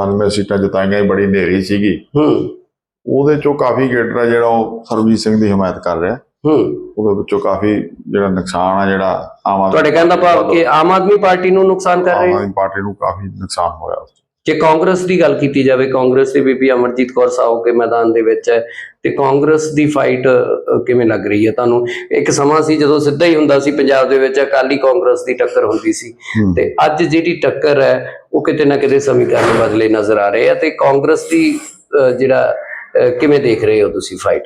92 ਸੀਟਾਂ ਜਿਤਾਈਆਂ ਹੀ ਬੜੀ ਨੇਰੀ ਸੀਗੀ। ਹੂੰ। ਉਹਦੇ ਚੋਂ ਕਾਫੀ ਆ ਜਿਹੜਾ ਉਹ ਸਰਬਜੀਤ ਸਿੰਘ ਦੀ ਹਮਾਇਤ ਕਰ ਰਿਹਾ। ਹੂੰ। ਉਹਦੇ ਵਿੱਚੋਂ ਕਾਫੀ ਜਿਹੜਾ ਨੁਕਸਾਨ ਆ ਜਿਹੜਾ ਆਮ ਆਦਮੀ ਤੁਹਾਡੇ ਕਹਿਣ ਦਾ ਭਾਵ ਕਿ ਆਮ ਆਦਮੀ ਪਾਰਟੀ ਨੂੰ ਨੁਕਸਾਨ ਕਰ ਰਹੇ ਆਮ ਆਦਮੀ ਪਾਰਟੀ ਨੂੰ ਕਾਫੀ ਨੁਕਸਾਨ ਹੋਇਆ ਉਸ। ਜੇ ਕਾਂਗਰਸ ਦੀ ਗੱਲ ਕੀਤੀ ਜਾਵੇ ਕਾਂਗਰਸ ਦੇ ਬੀਬੀ ਅਮਰਜੀਤ ਕੌਰ ਸਾਹੂ ਕੇ ਮੈਦਾਨ ਦੇ ਵਿੱਚ ਹੈ ਤੇ ਕਾਂਗਰਸ ਦੀ ਫਾਈਟ ਕਿਵੇਂ ਲੱਗ ਰਹੀ ਹੈ ਤੁਹਾਨੂੰ? ਇੱਕ ਸਮਾਂ ਸੀ ਜਦੋਂ ਸਿੱਧਾ ਹੀ ਹੁੰਦਾ ਸੀ ਪੰਜਾਬ ਦੇ ਵਿੱਚ ਅਕਾਲੀ ਕਾਂਗਰਸ ਦੀ ਟੱਕਰ ਹੁੰਦੀ ਸੀ। ਤੇ ਅੱਜ ਜਿਹੜੀ ਟੱਕਰ ਹੈ ਉਹ ਕਿਤੇ ਨਾ ਕਿਤੇ ਸਮੀਕਰਨ ਬਦਲੇ ਨਜ਼ਰ ਆ ਰਹੇ ਆ ਤੇ ਕਾਂਗਰਸ ਦੀ ਜਿਹੜਾ ਕਿਵੇਂ ਦੇਖ ਰਹੇ ਹੋ ਤੁਸੀਂ ਫਾਈਟ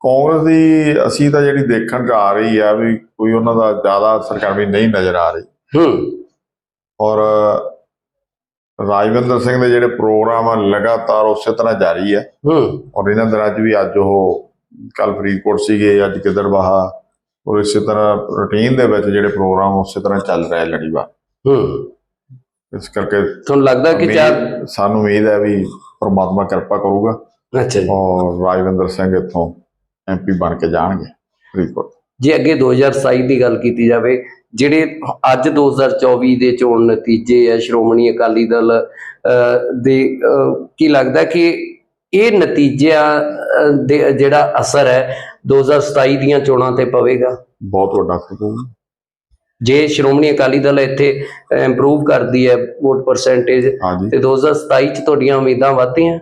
ਕਾਂਗਰਸ ਦੀ ਅਸੀਂ ਤਾਂ ਜਿਹੜੀ ਦੇਖਣ ਚ ਆ ਰਹੀ ਆ ਵੀ ਕੋਈ ਉਹਨਾਂ ਦਾ ਜ਼ਿਆਦਾ ਸਰਕਾਰੀ ਨਹੀਂ ਨਜ਼ਰ ਆ ਰਹੀ। ਹੂੰ। ਔਰ ਰਾਜਵਿੰਦਰ ਸਿੰਘ ਦੇ ਜਿਹੜੇ ਪ੍ਰੋਗਰਾਮ ਆ ਲਗਾਤਾਰ ਉਸੇ ਤਰ੍ਹਾਂ ਜਾਰੀ ਹੈ ਹੂੰ। ਔਰ ਇਹਨਾਂ ਦਿਨਾਂ 'ਚ ਵੀ ਅੱਜ ਉਹ ਕੱਲ ਫਰੀਦਕੋਟ ਸੀਗੇ ਅੱਜ ਗਿੱਦੜਬਾਹਾ। ਔਰ ਇਸੇ ਤਰ੍ਹਾਂ ਰੁਟੀਨ ਦੇ ਵਿੱਚ ਜਿਹੜੇ ਪ੍ਰੋਗਰਾਮ ਉਸੇ ਤਰ੍ਹਾਂ ਚੱਲ ਰਹੇ ਲੜੀਵਾਰ ਹੂੰ। ਇਸ ਕਰਕੇ ਤੁਹਾਨੂੰ ਲੱਗਦਾ ਕਿ ਚਾਰ ਸਾਨੂੰ ਉਮੀਦ ਹੈ ਵੀ ਪ੍ਰਮਾਤਮਾ ਕਿਰਪਾ ਕਰੂਗਾ। ਅੱਛਾ ਜੀ। ਔਰ ਰਾਜਵਿੰਦਰ ਸਿੰਘ ਇੱਥੋਂ ਐਮਪੀ ਬਣ ਕੇ ਜਾਣਗੇ ਫਰੀਦਕੋਟ। ਜੇ ਅੱਗੇ 2027 ਦੀ ਗੱਲ ਕੀਤੀ ਜਾਵੇ ਜਿਹੜੇ ਅੱਜ 2024 ਦੇ ਚੋਣ ਨਤੀਜੇ ਆ ਸ਼੍ਰੋਮਣੀ ਅਕਾਲੀ ਦਲ ਦੇ ਕੀ ਲੱਗਦਾ ਕਿ ਇਹ ਨਤੀਜਿਆਂ ਦੇ ਜਿਹੜਾ ਅਸਰ ਹੈ 2027 ਦੀਆਂ ਚੋਣਾਂ ਤੇ ਪਵੇਗਾ? ਬਹੁਤ ਵੱਡਾ ਸਕੂਲ ਜੇ ਸ਼੍ਰੋਮਣੀ ਅਕਾਲੀ ਦਲ ਇੱਥੇ ਇੰਪਰੂਵ ਕਰਦੀ ਹੈ ਵੋਟ ਪਰਸੈਂਟੇਜ ਤੇ 2027 ਚ ਤੁਹਾਡੀਆਂ ਉਮੀਦਾਂ ਵਧਦੀਆਂ?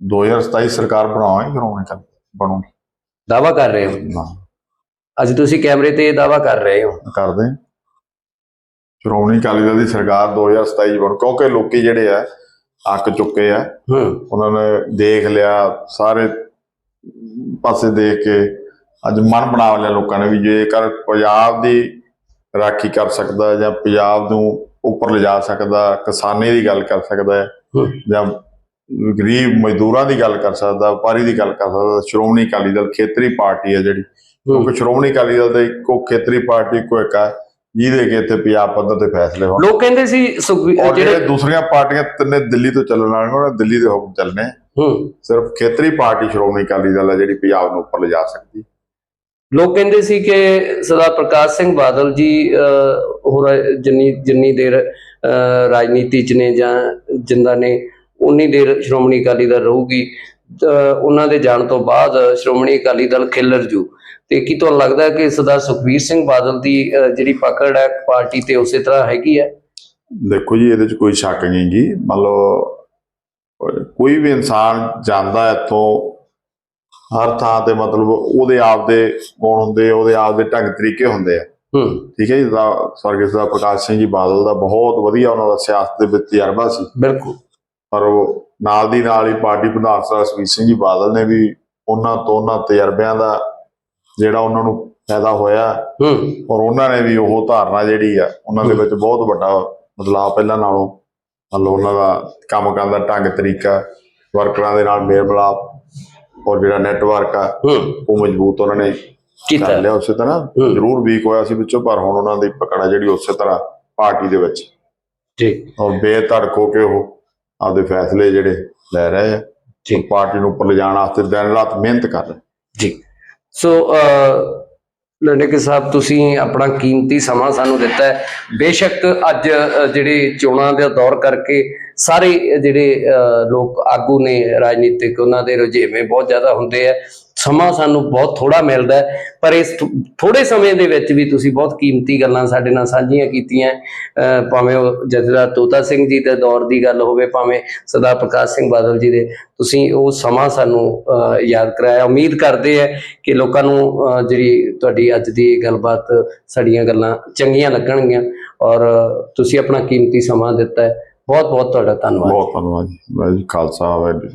2027 ਸਰਕਾਰ ਬਣਾਵਾਂਗੇ ਕਰਾਉਣੇ ਕਰ ਬਣੂਗੀ। ਦਾਵਾ ਕਰ ਰਹੇ ਹੋ ਨਾ ਅੱਜ ਤੁਸੀਂ ਕੈਮਰੇ ਤੇ ਇਹ ਦਾਵਾ ਕਰ ਰਹੇ ਹੋ। ਕਰਦੇ ਹਾਂ। ਸ਼੍ਰੋਮਣੀ ਅਕਾਲੀ ਦਲ ਦੀ ਸਰਕਾਰ 2027 ਚ ਬਣ ਕਿਉਂਕਿ ਲੋਕੀ ਜਿਹੜੇ ਆ ਅੱਕ ਚੁੱਕੇ ਆ। ਹੂੰ। ਉਹਨਾਂ ਨੇ ਦੇਖ ਲਿਆ ਸਾਰੇ ਪਾਸੇ ਦੇਖ ਕੇ ਅੱਜ ਮਨ ਬਣਾ ਲਿਆ ਲੋਕਾਂ ਨੇ ਵੀ ਜੇਕਰ ਪੰਜਾਬ ਦੀ ਰਾਖੀ ਕਰ ਸਕਦਾ ਜਾਂ ਪੰਜਾਬ ਨੂੰ ਉੱਪਰ ਲਿਜਾ ਸਕਦਾ ਕਿਸਾਨੀ ਦੀ ਗੱਲ ਕਰ ਸਕਦਾ ਹੈ ਹੂੰ। ਜਾਂ ਗਰੀਬ ਮਜ਼ਦੂਰਾਂ ਦੀ ਗੱਲ ਕਰ ਸਕਦਾ ਵਪਾਰੀ ਦੀ ਗੱਲ ਕਰ ਸਕਦਾ ਸ਼੍ਰੋਮਣੀ ਅਕਾਲੀ ਦਲ ਖੇਤਰੀ ਪਾਰਟੀ ਹੈ ਜਿਹੜੀ। ਕਿਉਂਕਿ ਸ਼੍ਰੋਮਣੀ ਅਕਾਲੀ ਦਲ ਦਾ ਇੱਕੋ ਖੇਤਰੀ ਪਾਰਟੀ ਇੱਕੋ ਇੱਕ ਹੈ ਜਿਹਦੇ ਕਿ ਇੱਥੇ ਪੰਜਾਬ ਪੱਧਰ ਤੇ ਫੈਸਲੇ ਹੋਣ। ਲੋਕ ਕਹਿੰਦੇ ਸੀ ਜਿਹੜੇ ਦੂਸਰੀਆਂ ਪਾਰਟੀਆਂ ਤਿੰਨੇ ਦਿੱਲੀ ਤੋਂ ਚੱਲਣ ਵਾਲੀਆਂ ਉਹਨਾਂ ਦਿੱਲੀ ਦੇ ਹੁਕਮ। ਹੂੰ। ਸਿਰਫ ਖੇਤਰੀ ਪਾਰਟੀ ਸ਼੍ਰੋਮਣੀ ਅਕਾਲੀ ਦਲ ਹੈ ਜਿਹੜੀ ਪੰਜਾਬ ਨੂੰ ਉੱਪਰ ਲਿਜਾ ਸਕਦੀ। ਲੋਕ ਕਹਿੰਦੇ ਸੀ ਕਿ ਸਰਦਾਰ ਪ੍ਰਕਾਸ਼ ਸਿੰਘ ਬਾਦਲ ਜੀ ਹੋਰ ਜਿੰਨੀ ਜਿੰਨੀ ਦੇਰ ਰਾਜਨੀਤੀ ਚ ਨੇ ਜਾਂ ਜਿੰਦਾ ਨੇ ਉਨੀ ਦੇਰ ਸ਼੍ਰੋਮਣੀ ਅਕਾਲੀ ਦਲ ਰਹੂਗੀ ਉਹਨਾਂ ਦੇ ਜਾਣ ਤੋਂ ਬਾਅਦ ਸ਼੍ਰੋਮਣੀ ਅਕਾਲੀ ਦਲ ਖਿਲਰ ਜੂ। ਤੇ ਕੀ ਤੁਹਾਨੂੰ ਲੱਗਦਾ ਕਿ ਸਰਦਾਰ ਸੁਖਬੀਰ ਸਿੰਘ ਬਾਦਲ ਦੀ ਜਿਹੜੀ ਪਕੜ ਹੈ ਪਾਰਟੀ ਤੇ ਉਸੇ ਤਰ੍ਹਾਂ ਹੈਗੀ ਹੈ? ਦੇਖੋ ਜੀ ਇਹਦੇ 'ਚ ਕੋਈ ਸ਼ੱਕ ਨਹੀਂ ਜੀ। ਮੰਨ ਲਓ ਕੋਈ ਵੀ ਇਨਸਾਨ ਜਾਂਦਾ ਇੱਥੋਂ ਹਰ ਥਾਂ ਤੇ ਮਤਲਬ ਉਹਦੇ ਆਪ ਦੇ ਗੁਣ ਹੁੰਦੇ ਉਹਦੇ ਆਪ ਦੇ ਢੰਗ ਤਰੀਕੇ ਹੁੰਦੇ ਆ। ਹੂੰ। ਠੀਕ ਹੈ ਜੀ ਸਰਗਿਸ ਦਾ ਪ੍ਰਕਾਸ਼ ਸਿੰਘ ਜੀ ਬਾਦਲ ਦਾ ਬਹੁਤ ਵਧੀਆ ਉਹਨਾਂ ਦਾ ਸਿਆਸਤ ਦੇ ਵਿੱਚ ਤਜਰਬਾ ਸੀ। ਬਿਲਕੁਲ। ਪਰ ਉਹ ਨਾਲ ਦੀ ਨਾਲ ਹੀ ਪਾਰਟੀ ਪ੍ਰਧਾਨ ਸਰਦਾਰ ਸੁਖਬੀਰ ਸਿੰਘ ਜੀ ਬਾਦਲ ਨੇ ਵੀ ਉਹਨਾਂ ਤੋਂ ਉਹਨਾਂ ਤਜਰਬਿਆਂ ਦਾ ਜਿਹੜਾ ਉਹਨਾਂ ਨੂੰ ਫਾਇਦਾ ਹੋਇਆ। ਔਰ ਉਹਨਾਂ ਨੇ ਵੀ ਉਹ ਧਾਰਨਾ ਜਿਹੜੀ ਆ ਉਹਨਾਂ ਦੇ ਵਿੱਚ ਬਹੁਤ ਵੱਡਾ ਬਦਲਾਅ ਪਹਿਲਾਂ ਨਾਲੋਂ ਮਤਲਬ ਉਹਨਾਂ ਦਾ ਕੰਮ ਕਰਨ ਦਾ ਢੰਗ ਤਰੀਕਾ ਵਰਕਰਾਂ ਦੇ ਨਾਲ ਮੇਲ ਮਿਲਾਪ ਔਰ ਜਿਹੜਾ ਨੈਟਵਰਕ ਆ ਉਹ ਮਜ਼ਬੂਤ ਉਹਨਾਂ ਨੇ ਕੀਤਾ। ਲਿਆ ਉਸੇ ਤਰ੍ਹਾਂ। ਜ਼ਰੂਰ ਵੀਕ ਹੋਇਆ ਸੀ ਵਿੱਚੋਂ ਪਰ ਹੁਣ ਉਹਨਾਂ ਦੀ ਪਕੜ ਜਿਹੜੀ ਉਸੇ ਤਰ੍ਹਾਂ ਪਾਰਟੀ ਦੇ ਵਿੱਚ। ਜੀ। ਔਰ ਬੇਧੜਕ ਹੋ ਕੇ ਉਹ ਆਪਦੇ ਫੈਸਲੇ ਜਿਹੜੇ ਲੈ ਰਹੇ ਆ। ਜੀ। ਪਾਰਟੀ ਨੂੰ ਉੱਪਰ ਲਿਜਾਣ ਵਾਸਤੇ ਦਿਨ ਰਾਤ ਮਿਹਨਤ ਕਰ ਰਹੇ। ਜੀ। ਸੋ ਲੜਨੇਕੇ ਸਾਹਿਬ ਤੁਸੀਂ ਆਪਣਾ ਕੀਮਤੀ ਸਮਾਂ ਸਾਨੂੰ ਦਿੱਤਾ ਹੈ। ਬੇਸ਼ੱਕ ਅੱਜ ਜਿਹੜੇ ਚੋਣਾਂ ਦਾ ਦੌਰ ਕਰਕੇ ਸਾਰੇ ਜਿਹੜੇ ਲੋਕ ਆਗੂ ਨੇ ਰਾਜਨੀਤਿਕ ਉਹਨਾਂ ਦੇ ਰੁਝੇਵੇਂ ਬਹੁਤ ਜ਼ਿਆਦਾ ਹੁੰਦੇ ਆ। ਸਮਾਂ ਸਾਨੂੰ ਬਹੁਤ ਥੋੜਾ ਮਿਲਦਾ ਪਰ ਇਸ ਥੋੜੇ ਸਮੇਂ ਦੇ ਵਿੱਚ ਵੀ ਤੁਸੀਂ ਬਹੁਤ ਕੀਮਤੀ ਗੱਲਾਂ ਸਾਡੇ ਨਾਲ ਸਾਂਝੀਆਂ ਕੀਤੀਆਂ ਭਾਵੇਂ ਉਹ ਜਥੇਦਾਰ ਤੋਤਾ ਸਿੰਘ ਜੀ ਦੇ ਦੌਰ ਦੀ ਗੱਲ ਹੋਵੇ, ਭਾਵੇਂ ਸਰਦਾਰ ਪ੍ਰਕਾਸ਼ ਸਿੰਘ ਬਾਦਲ ਜੀ ਦੇ, ਤੁਸੀਂ ਉਹ ਸਮਾਂ ਸਾਨੂੰ ਯਾਦ ਕਰਾਇਆ। ਉਮੀਦ ਕਰਦੇ ਆ ਕਿ ਲੋਕਾਂ ਨੂੰ ਜਿਹੜੀ ਤੁਹਾਡੀ ਅੱਜ ਦੀ ਗੱਲਬਾਤ, ਸਾਡੀਆਂ ਗੱਲਾਂ ਚੰਗੀਆਂ ਲੱਗਣਗੀਆਂ ਔਰ ਤੁਸੀਂ ਆਪਣਾ ਕੀਮਤੀ ਸਮਾਂ ਦਿੱਤਾ ਹੈ। ਬਹੁਤ ਬਹੁਤ ਤੁਹਾਡਾ ਧੰਨਵਾਦ। ਬਹੁਤ ਧੰਨਵਾਦ ਜੀ। ਖਾਲਸਾ, ਵਾਹਿਗੁਰੂ